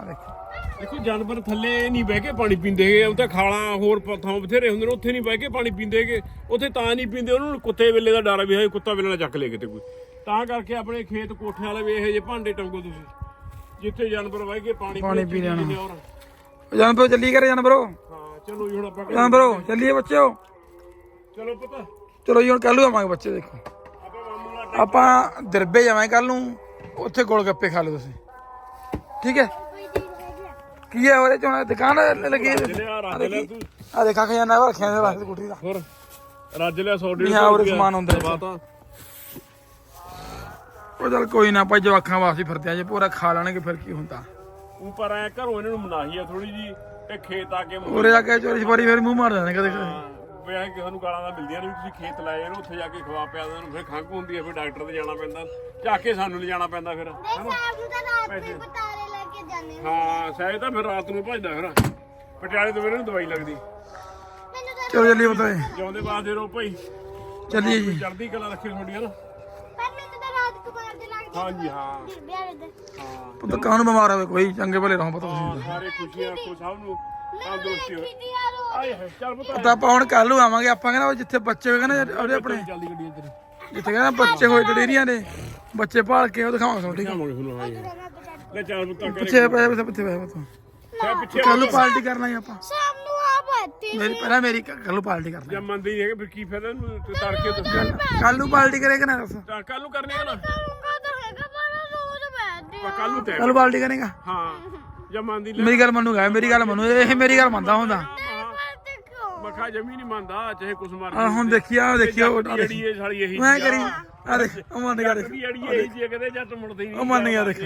ਆ ਦੇਖੋ। ਦੇਖੋ ਜਾਨਵਰ ਥੱਲੇ ਨਹੀਂ ਬਹਿ ਕੇ ਪਾਣੀ ਪੀਂਦੇਗੇ ਉਹ ਤਾਂ ਖਾਲਾਂ ਹੋਰ ਥਾਂ ਬਥੇਰੇ ਹੁੰਦੇ ਨੇ ਉੱਥੇ ਨਹੀਂ ਬਹਿ ਕੇ ਪਾਣੀ ਪੀਂਦੇਗੇ ਉੱਥੇ ਤਾਂ ਨਹੀਂ ਪੀਂਦੇ ਉਹਨਾਂ ਨੂੰ ਕੁੱਤੇ ਵੇਲੇ ਦਾ ਡਰ ਵੀ ਹੈ ਕੁੱਤਾ ਵੇਲੇ ਨਾਲ ਚੱਕ ਲੇ ਕਿਤੇ ਕੋਈ। ਤਾਂ ਕਰਕੇ ਆਪਣੇ ਖੇਤ ਕੋਠਿਆਂ ਵਾਲੇ ਵੀ ਇਹੋ ਜਿਹੇ ਭਾਂਡੇ ਟੰਗੋ ਤੁਸੀਂ ਜਿੱਥੇ ਜਾਨਵਰ ਬਹਿ ਕੇ ਪਾਣੀ ਪਾਣੀ ਪੀ ਲੈਣਾ। ਜਾਨਵਰੋ ਚੱਲੀ ਕਰੇ ਜਾਨਵਰੋ? ਹਾਂ ਚਲੋ ਜੀ ਹੁਣ ਆਪਾਂ ਜਾਨਵਰੋ ਚੱਲੀਏ। ਬੱਚਿਓ। ਚਲੋ ਪਤਾ। ਚਲੋ ਜੀ ਹੁਣ ਕੱਲ ਨੂੰ ਆਵਾਂਗੇ ਬੱਚੇ ਦੇਖੋ। ਆਪਾਂ ਦਰਬੇ ਜਾਵਾਂਗੇ ਕੱਲ ਨੂੰ ਉੱਥੇ ਗੋਲ ਗੱਪੇ ਖਾ ਲਓ ਤੁਸੀਂ। ਠੀਕ ਹੈ? ਹੈਗੀ ਕੀ ਹੈ ਉਹਦੇ ਚ? ਹੁਣ ਦੁਕਾਨ ਲੱਗੀ ਆ। ਦੇਖਾ। ਖਜ਼ਾਨਾ ਰੱਖਿਆ ਨੇ ਰੱਖ ਕੁੱਟੀ ਦਾ। ਹੋਰ ਰੱਜ ਲਿਆ 100 ਵੀ ਹਾਂ, ਉਰੇ ਸਮਾਨ ਹੁੰਦਾ। ਬਾਤਾਂ ਉਹ ਚਲ ਕੋਈ ਨਾ ਭਾਈ ਜਵਾਖਾਂ ਵਾਸਤੇ ਫਿਰਦੇ ਆ। ਜੇ ਪੂਰਾ ਖਾ ਲੈਣਗੇ ਫਿਰ ਕੀ ਹੁੰਦਾ? ਉਹ ਪਰ ਐ ਘਰੋਂ ਇਹਨਾਂ ਨੂੰ ਮਨਾਹੀ ਆ ਥੋੜੀ ਜੀ ਤੇ ਖੇਤ ਆ ਕੇ ਉਰੇ ਆ ਕੇ ਚੋਰੀ ਛਪਾਰੀ ਫਿਰ ਮੂੰਹ ਮਾਰ ਜਾਂਦੇ ਕਦੇ ਕਦੇ ਵੇ ਕਿ ਸਾਨੂੰ ਗਾਲਾਂ ਦਾ ਮਿਲਦੀਆਂ ਨਹੀਂ ਤੁਸੀਂ ਖੇਤ ਲਾਏ ਇਹਨੂੰ ਉੱਥੇ ਜਾ ਕੇ ਖਵਾ ਪਿਆ ਦੇਣ ਨੂੰ ਫਿਰ ਖੰਘ ਹੁੰਦੀ ਹੈ ਫਿਰ ਡਾਕਟਰ ਤੇ ਜਾਣਾ ਪੈਂਦਾ। ਚੱਕ ਕੇ ਸਾਨੂੰ ਲਿਜਾਣਾ ਪੈਂਦਾ ਫਿਰ ਦੇਖ ਸਾਹਿਬ ਨੂੰ ਤਾਂ ਰਾਤ ਨੂੰ ਹੀ ਬਤਾਰੇ ਲੈ ਕੇ ਜਾਂਦੇ ਨੇ ਹਾਂ ਸਹਿਜ ਤਾਂ ਫਿਰ ਰਾਤ ਨੂੰ ਭਜਦਾ ਫਿਰ। ਪਟਿਆਲੇ ਤੋਂ ਮੇਰੇ ਨੂੰ ਦਵਾਈ ਲੱਗਦੀ। ਮੈਨੂੰ ਤਾਂ ਚਲੋ ਚੱਲੀਏ ਹੈ ਜਿਉਂਦੇ ਬਾਅਦ ਰੋ ਭਾਈ ਚੱਲੀਏ ਜੀ। ਚੜ੍ਹਦੀ ਕਲਾ ਰੱਖੀ ਤੁਹਾਡੀ ਨਾ। ਪਰ ਮੈਨੂੰ ਤਾਂ ਰਾਤ ਕੁਮਾਰ ਦੇ ਲੱਗਦੇ ਹਾਂਜੀ ਹਾਂ। ਦੇ ਹਾਂ। ਪਤਾ ਕਾਹਨੂੰ ਬਿਮਾਰ ਹੋਵੇ ਕੋਈ ਚੰਗੇ ਭਲੇ ਰਹੋ ਪਤਾ ਹਾਂ, ਤੁਸੀਂ ਸਾਰੇ ਖੁਸ਼ੀਆਂ ਖੁਸ਼ ਸਭ ਨੂੰ ਮੈਨੂੰ ਤੰਦਰੁਸਤੀ ਹੋਵੇ। ਆਏ ਹੈ ਚੱਲ ਪੁੱਤ ਪਤਾ ਆਪਾਂ ਹੁਣ ਕੱਲ ਨੂੰ ਆਵਾਂਗੇ ਆਪਾਂ ਕਹਿੰਦਾ ਉਹ ਜਿੱਥੇ ਬੱਚੇ ਹੋਏ ਕਹਿੰਦੇ ਉਹਦੇ ਆਪਣੇ ਗੱਡੀ ਜਿੱਥੇ ਕਹਿੰਦਾ ਬੱਚੇ ਹੋਏ ਡੇਰੀਆਂ ਦੇ ਬੱਚੇ ਭਾਲ ਕੇ ਉਹ ਦਿਖਾਵਾਂਗੇ ਤੁਹਾਨੂੰ ਠੀਕ ਹੈ ਆਵਾਂਗੇ ਤੁਹਾਨੂੰ ਹਾਂ ਯਾਰ। ਲੈ ਚੱਲ ਪੁੱਤ ਕਰੇ ਪਿੱਛੇ ਪਿੱਛੇ ਪਤਾ। ਕੱਲ ਨੂੰ ਪਾਰਟੀ ਕਰ ਲਾਂਗੇ ਆਪਾਂ। ਸ਼ਾਮ ਨੂੰ ਆ ਬੱਤੀ ਮੇਰੀ ਪਹਿਲਾਂ ਮੇਰੀ ਕੱਲ ਨੂੰ ਪਾਰਟੀ ਕਰ ਲਾਂਗੇ ਜਦ ਮੰਨਦੀ ਨਹੀਂ ਹੈ ਫਿਰ ਕੀ ਫਾਇਦਾ ਤੜਕੇ ਤੋਂ? ਕੱਲ ਨੂੰ ਪਾਰਟੀ ਕਰੇਗਾ ਨਾ ਦੱਸ। ਕੱਲ ਨੂੰ ਕਰਨੇ ਨਾ? ਕੱਲ ਨੂੰ ਤੇ ਕੱਲ ਪਾਰਟੀ ਕਰੇਗਾ? ਹਾਂ ਜਦ ਮੰਨਦੀ ਲੈ ਮੇਰੀ ਗੱਲ ਮੰਨੂਗਾ ਮੇਰੀ ਗੱਲ ਮੰਨੂ ਇਹ ਮੇਰੀ ਗੱਲ ਮੰਨਦਾ ਹੁੰਦਾ। ਦੇਖੋ ਮੱਖਾ ਜਮੀ ਨਹੀਂ ਮੰਨਦਾ ਚਾਹੇ ਕੁਛ ਮਰ ਆ ਹੁਣ ਦੇਖੀ ਆ ਦੇਖਿਓ ਉਹ ਜਿਹੜੀ ਇਹ ਸਾਲੀ ਇਹੀ ਮੈਂ ਕਰੀ ਆ। ਦੇਖ ਉਹ ਮੰਨ ਗਿਆ ਦੇਖ। ਜਿਹੜੀ ਇਹੀ ਜੀ ਕਦੇ ਜੱਟ ਮੁੜਦੇ ਨਹੀਂ ਉਹ ਮੰਨ ਗਿਆ ਦੇਖ।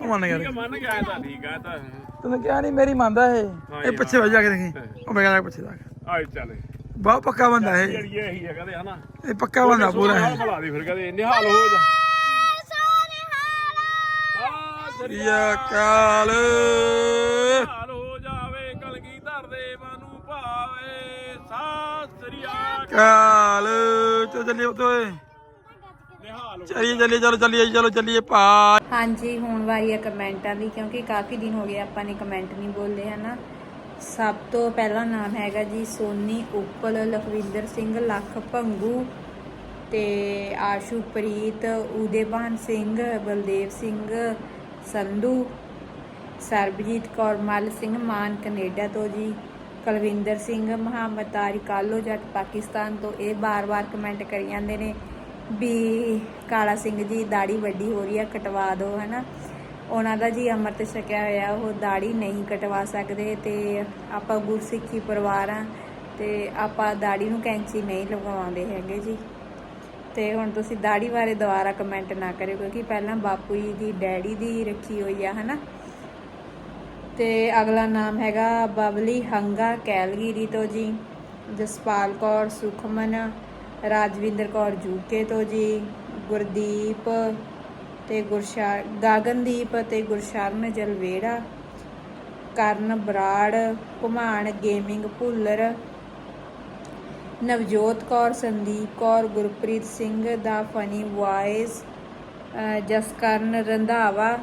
ਉਹ ਮੰਨ ਗਿਆ ਮੰਨ ਗਿਆ ਤਾਂ ਠੀਕ ਇਹ ਤਾਂ ਤੈਨੂੰ ਕਿਹਾ ਨਹੀਂ ਮੇਰੀ ਮੰਨਦਾ ਇਹ। ਇਹ ਪਿੱਛੇ ਵੱਜ ਜਾ ਕੇ ਦੇਖੀ। ਉਹ ਮੈਂ ਕਹਿੰਦਾ ਪਿੱਛੇ ਜਾ ਕੇ। ਆਏ ਚੱਲ। ਬਹੁਤ ਪੱਕਾ ਬੰਦਾ ਇਹ। ਜਿਹੜੀ ਇਹੀ ਹੈ ਕਦੇ ਹਨਾ। ਇਹ ਪੱਕਾ ਬੰਦਾ ਪੂਰਾ ਹਾਲ ਹੈ ਬੁਲਾ ਦੇ ਫਿਰ ਕਦੇ ਨਿਹਾਲ ਹੋ ਜਾ। ਸੋਨੇ ਹਾਲਾ ਆ ਯਾ ਕਾਲ ਸਾਸਰੀਆ ਕਾਲ। ਚੋ ਚੱਲੀਏ ਉਤੋਏ ਚੱਲੀਏ ਚੱਲੀਏ, ਚਲੋ ਚੱਲੀਏ ਚਲੋ ਚੱਲੀਏ ਭਾ ਹਾਂਜੀ, ਹੁਣ ਵਾਰੀ ਹੈ ਕਮੈਂਟਾਂ ਦੀ, ਕਿਉਂਕਿ ਕਾਫੀ ਦਿਨ ਹੋ ਗਏ ਆਪਾਂ ਨੇ ਕਮੈਂਟ ਨਹੀਂ ਬੋਲੇ, ਹਨਾ? ਸਭ ਤੋਂ ਪਹਿਲਾ ਨਾਮ ਹੈਗਾ ਜੀ ਸੋਨੀ ਉਪਲ, ਲਖਵਿੰਦਰ ਸਿੰਘ, ਲੱਖ ਭੰਗੂ ਤੇ ਆਸ਼ੂਪ੍ਰੀਤ ਉਦੇਵਾਨ ਸਿੰਘ, ਬਲਦੇਵ ਸਿੰਘ, ਸੰਧੂ, ਸਰਬਜੀਤ ਕੌਰ, ਮਲ ਸਿੰਘ, ਮਾਨ ਕੈਨੇਡਾ ਤੋਂ ਜੀ। ਕੁਲਵਿੰਦਰ ਸਿੰਘ, ਮੁਹੰਮਦ ਤਾਰਿਕ ਕਾਲੋ ਜੱਟ ਪਾਕਿਸਤਾਨ ਤੋਂ ਇਹ ਬਾਰ-ਬਾਰ ਕਮੈਂਟ ਕਰੀ ਜਾਂਦੇ ਨੇ ਵੀ ਕਾਲਾ ਸਿੰਘ ਜੀ ਦਾੜੀ ਵੱਡੀ ਹੋ ਰਹੀ ਆ, ਕਟਵਾ ਦਿਓ ਹਨਾ? ਉਹਨਾਂ ਦਾ ਜੀ ਅੰਮ੍ਰਿਤ ਛਕਿਆ ਹੋਇਆ, ਉਹ ਦਾੜੀ ਨਹੀਂ ਕਟਵਾ ਸਕਦੇ ਤੇ ਆਪਾਂ ਗੁਰਸਿੱਖੀ ਪਰਿਵਾਰ ਆ ਤੇ ਆਪਾਂ ਦਾੜੀ ਨੂੰ ਕੈਂਚੀ ਨਹੀਂ ਲਗਵਾਉਂਦੇ ਹੈਗੇ ਜੀ। ਤੇ ਹੁਣ ਤੁਸੀਂ ਦਾੜੀ ਬਾਰੇ ਦੁਬਾਰਾ ਕਮੈਂਟ ਨਾ ਕਰਿਓ, ਕਿਉਂਕਿ ਪਹਿਲਾਂ ਬਾਪੂ ਜੀ ਦੀ, ਡੈਡੀ ਦੀ ਰੱਖੀ ਹੋਈ ਆ, ਹਨਾ? ਤੇ ਅਗਲਾ ਨਾਮ ਹੈਗਾ ਬਬਲੀ ਹੰਗਾ ਕੈਲਗੀਰੀ ਤੋਂ ਜੀ, ਜਸਪਾਲ ਕੌਰ ਸੁਖਮਨ, ਰਾਜਵਿੰਦਰ ਕੌਰ ਜੂਕੇ ਤੋਂ ਜੀ, ਗੁਰਦੀਪ ਤੇ ਗੁਰਸ਼ਾ, ਗਾਗਨਦੀਪ ਤੇ ਗੁਰਸ਼ਰਨ ਜਲਵੇੜਾ, ਕਰਨ ਬਰਾੜ, ਘੁਮਾਣ ਗੇਮਿੰਗ ਭੁੱਲਰ, ਨਵਜੋਤ ਕੌਰ, ਸੰਦੀਪ ਕੌਰ, ਗੁਰਪ੍ਰੀਤ ਸਿੰਘ ਦਾ ਫਨੀ ਵਾਇਸ ਜਸਕਰਨ ਰੰਧਾਵਾ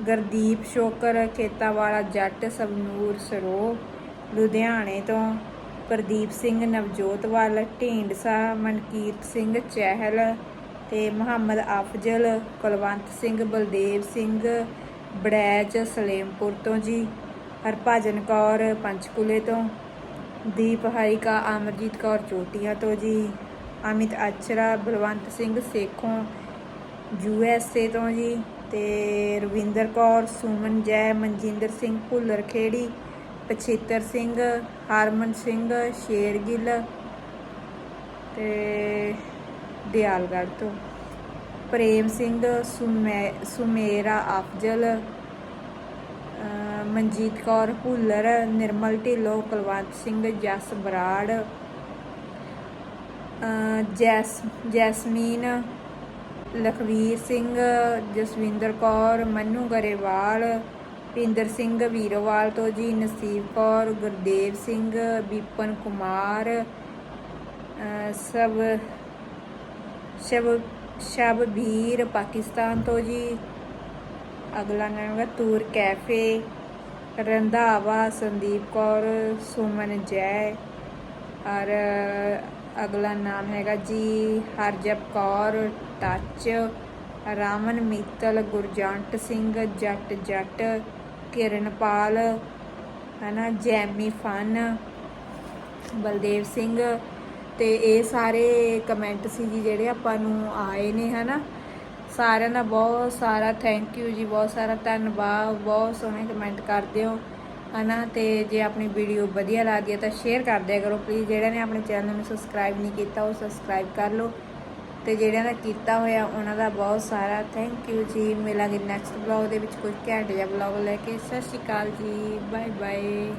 ਗੁਰਦੀਪ, ਸ਼ੋਕਰ, ਖੇਤਾਵਾਲਾ, ਜੱਟ ਸਬਨੂਰ ਸਰੋ ਲੁਧਿਆਣੇ ਤੋਂ ਪ੍ਰਦੀਪ ਸਿੰਘ, ਨਵਜੋਤ ਨਵਜੋਤਵਾਲ ਢੀਂਡਸਾ, ਮਨਕੀਰਤ ਸਿੰਘ, ਚਹਿਲ ਤੇ ਮੁਹੰਮਦ ਅਫਜ਼ਲ, ਕੁਲਵੰਤ ਸਿੰਘ, ਬਲਦੇਵ ਸਿੰਘ ਬੜੈਚ ਸਲੇਮਪੁਰ ਤੋਂ ਜੀ, ਹਰਭਜਨ ਕੌਰ, ਪੰਚਕੂਲੇ ਤੋਂ, ਦੀਪ ਹਰੀਕਾ ਅਮਰਜੀਤ ਕੌਰ ਚੋਟੀਆਂ ਤੋਂ ਜੀ, Amit Achra Balwant Singh Sekhon, U S A ਤੋਂ ਜੀ ਤੇ ਰਵਿੰਦਰ ਕੌਰ, ਸੁਮਨ ਜੈ, ਮਨਜਿੰਦਰ ਸਿੰਘ ਭੁੱਲਰ ਖੇੜੀ, ਪਛੇਤਰ ਸਿੰਘ, ਹਰਮਨ ਸਿੰਘ ਸ਼ੇਰਗਿੱਲ ਤੇ ਦਿਆਲਗੜ੍ਹ ਤੋਂ। ਪ੍ਰੇਮ ਸਿੰਘ, ਸੁਮੇ, ਸੁਮੇਰਾ ਅਫਜ਼ਲ ਮਨਜੀਤ ਕੌਰ ਭੁੱਲਰ, ਨਿਰਮਲ ਢਿੱਲੋਂ, ਕੁਲਵੰਤ ਸਿੰਘ, ਜਸ ਬਰਾੜ ਜੈਸ, ਜੈਸਮੀਨ ਲਖਵੀਰ ਸਿੰਘ, ਜਸਵਿੰਦਰ ਕੌਰ, ਮੰਨੂ ਗਰੇਵਾਲ ਪਿੰਦਰ ਸਿੰਘ ਵੀਰਵਾਲ ਤੋਂ ਜੀ, ਨਸੀਬ ਕੌਰ, ਗੁਰਦੇਵ ਸਿੰਘ ਬੀਪਨ ਕੁਮਾਰ, ਅਹ ਸਭ ਸ਼ਬ ਵੀਰ ਪਾਕਿਸਤਾਨ ਤੋਂ ਜੀ, ਅਗਲਾ ਨਾਮ ਹੈ ਤੂਰ ਕੈਫੇ, ਰੰਧਾਵਾ, ਸੰਦੀਪ ਕੌਰ, ਸੁਮਨ ਜੈ, ਔਰ ਅਗਲਾ ਨਾਮ ਹੈਗਾ ਜੀ, ਹਰਜਪ ਕੌਰ ਟੱਚ ਰਾਮਨ ਮੀਤਲ, ਗੁਰਜੰਟ ਸਿੰਘ, ਜੱਟ ਜੱਟ, ਕਿਰਨਪਾਲ, ਹਨਾ, ਜੈਮੀ ਫਨ, ਬਲਦੇਵ ਸਿੰਘ। ਤੇ ਇਹ ਸਾਰੇ ਕਮੈਂਟ ਸੀ ਜੀ ਜਿਹੜੇ ਆਪਾਂ ਨੂੰ ਆਏ ਨੇ, ਹਨਾ। ਸਾਰਿਆਂ ਦਾ ਬਹੁਤ ਸਾਰਾ ਥੈਂਕ ਯੂ ਜੀ, ਬਹੁਤ ਸਾਰਾ ਧੰਨਵਾਦ, ਬਹੁਤ ਸੋਹਣੇ ਕਮੈਂਟ ਕਰਦੇ ਹੋ, ਹਨਾ। ਤੇ ਜੇ ਆਪਣੀ ਵੀਡੀਓ ਵਧੀਆ ਲੱਗਦੀ ਹੈ ਤਾਂ ਸ਼ੇਅਰ ਕਰ ਦਿਆ ਕਰੋ ਪਲੀਜ਼ ਜਿਹੜਾ ਨੇ ਆਪਣੇ ਚੈਨਲ ਨੂੰ ਸਬਸਕ੍ਰਾਈਬ ਨਹੀਂ ਕੀਤਾ, ਉਹ ਸਬਸਕ੍ਰਾਈਬ ਕਰ ਲਓ। ਤੇ ਜਿਹੜਿਆਂ ਦਾ ਕੀਤਾ ਹੋਇਆ, ਉਹਨਾਂ ਦਾ ਬਹੁਤ ਸਾਰਾ ਥੈਂਕ ਯੂ ਜੀ। ਮਿਲਾਂਗੇ ਨੈਕਸਟ ਵਲੌਗ ਦੇ ਵਿੱਚ ਕੁਝ ਘੈਂਟ ਜਿਹਾ ਵਲੌਗ ਲੈ ਕੇ। ਸਤਿ ਸ਼੍ਰੀ ਅਕਾਲ ਜੀ। Bye bye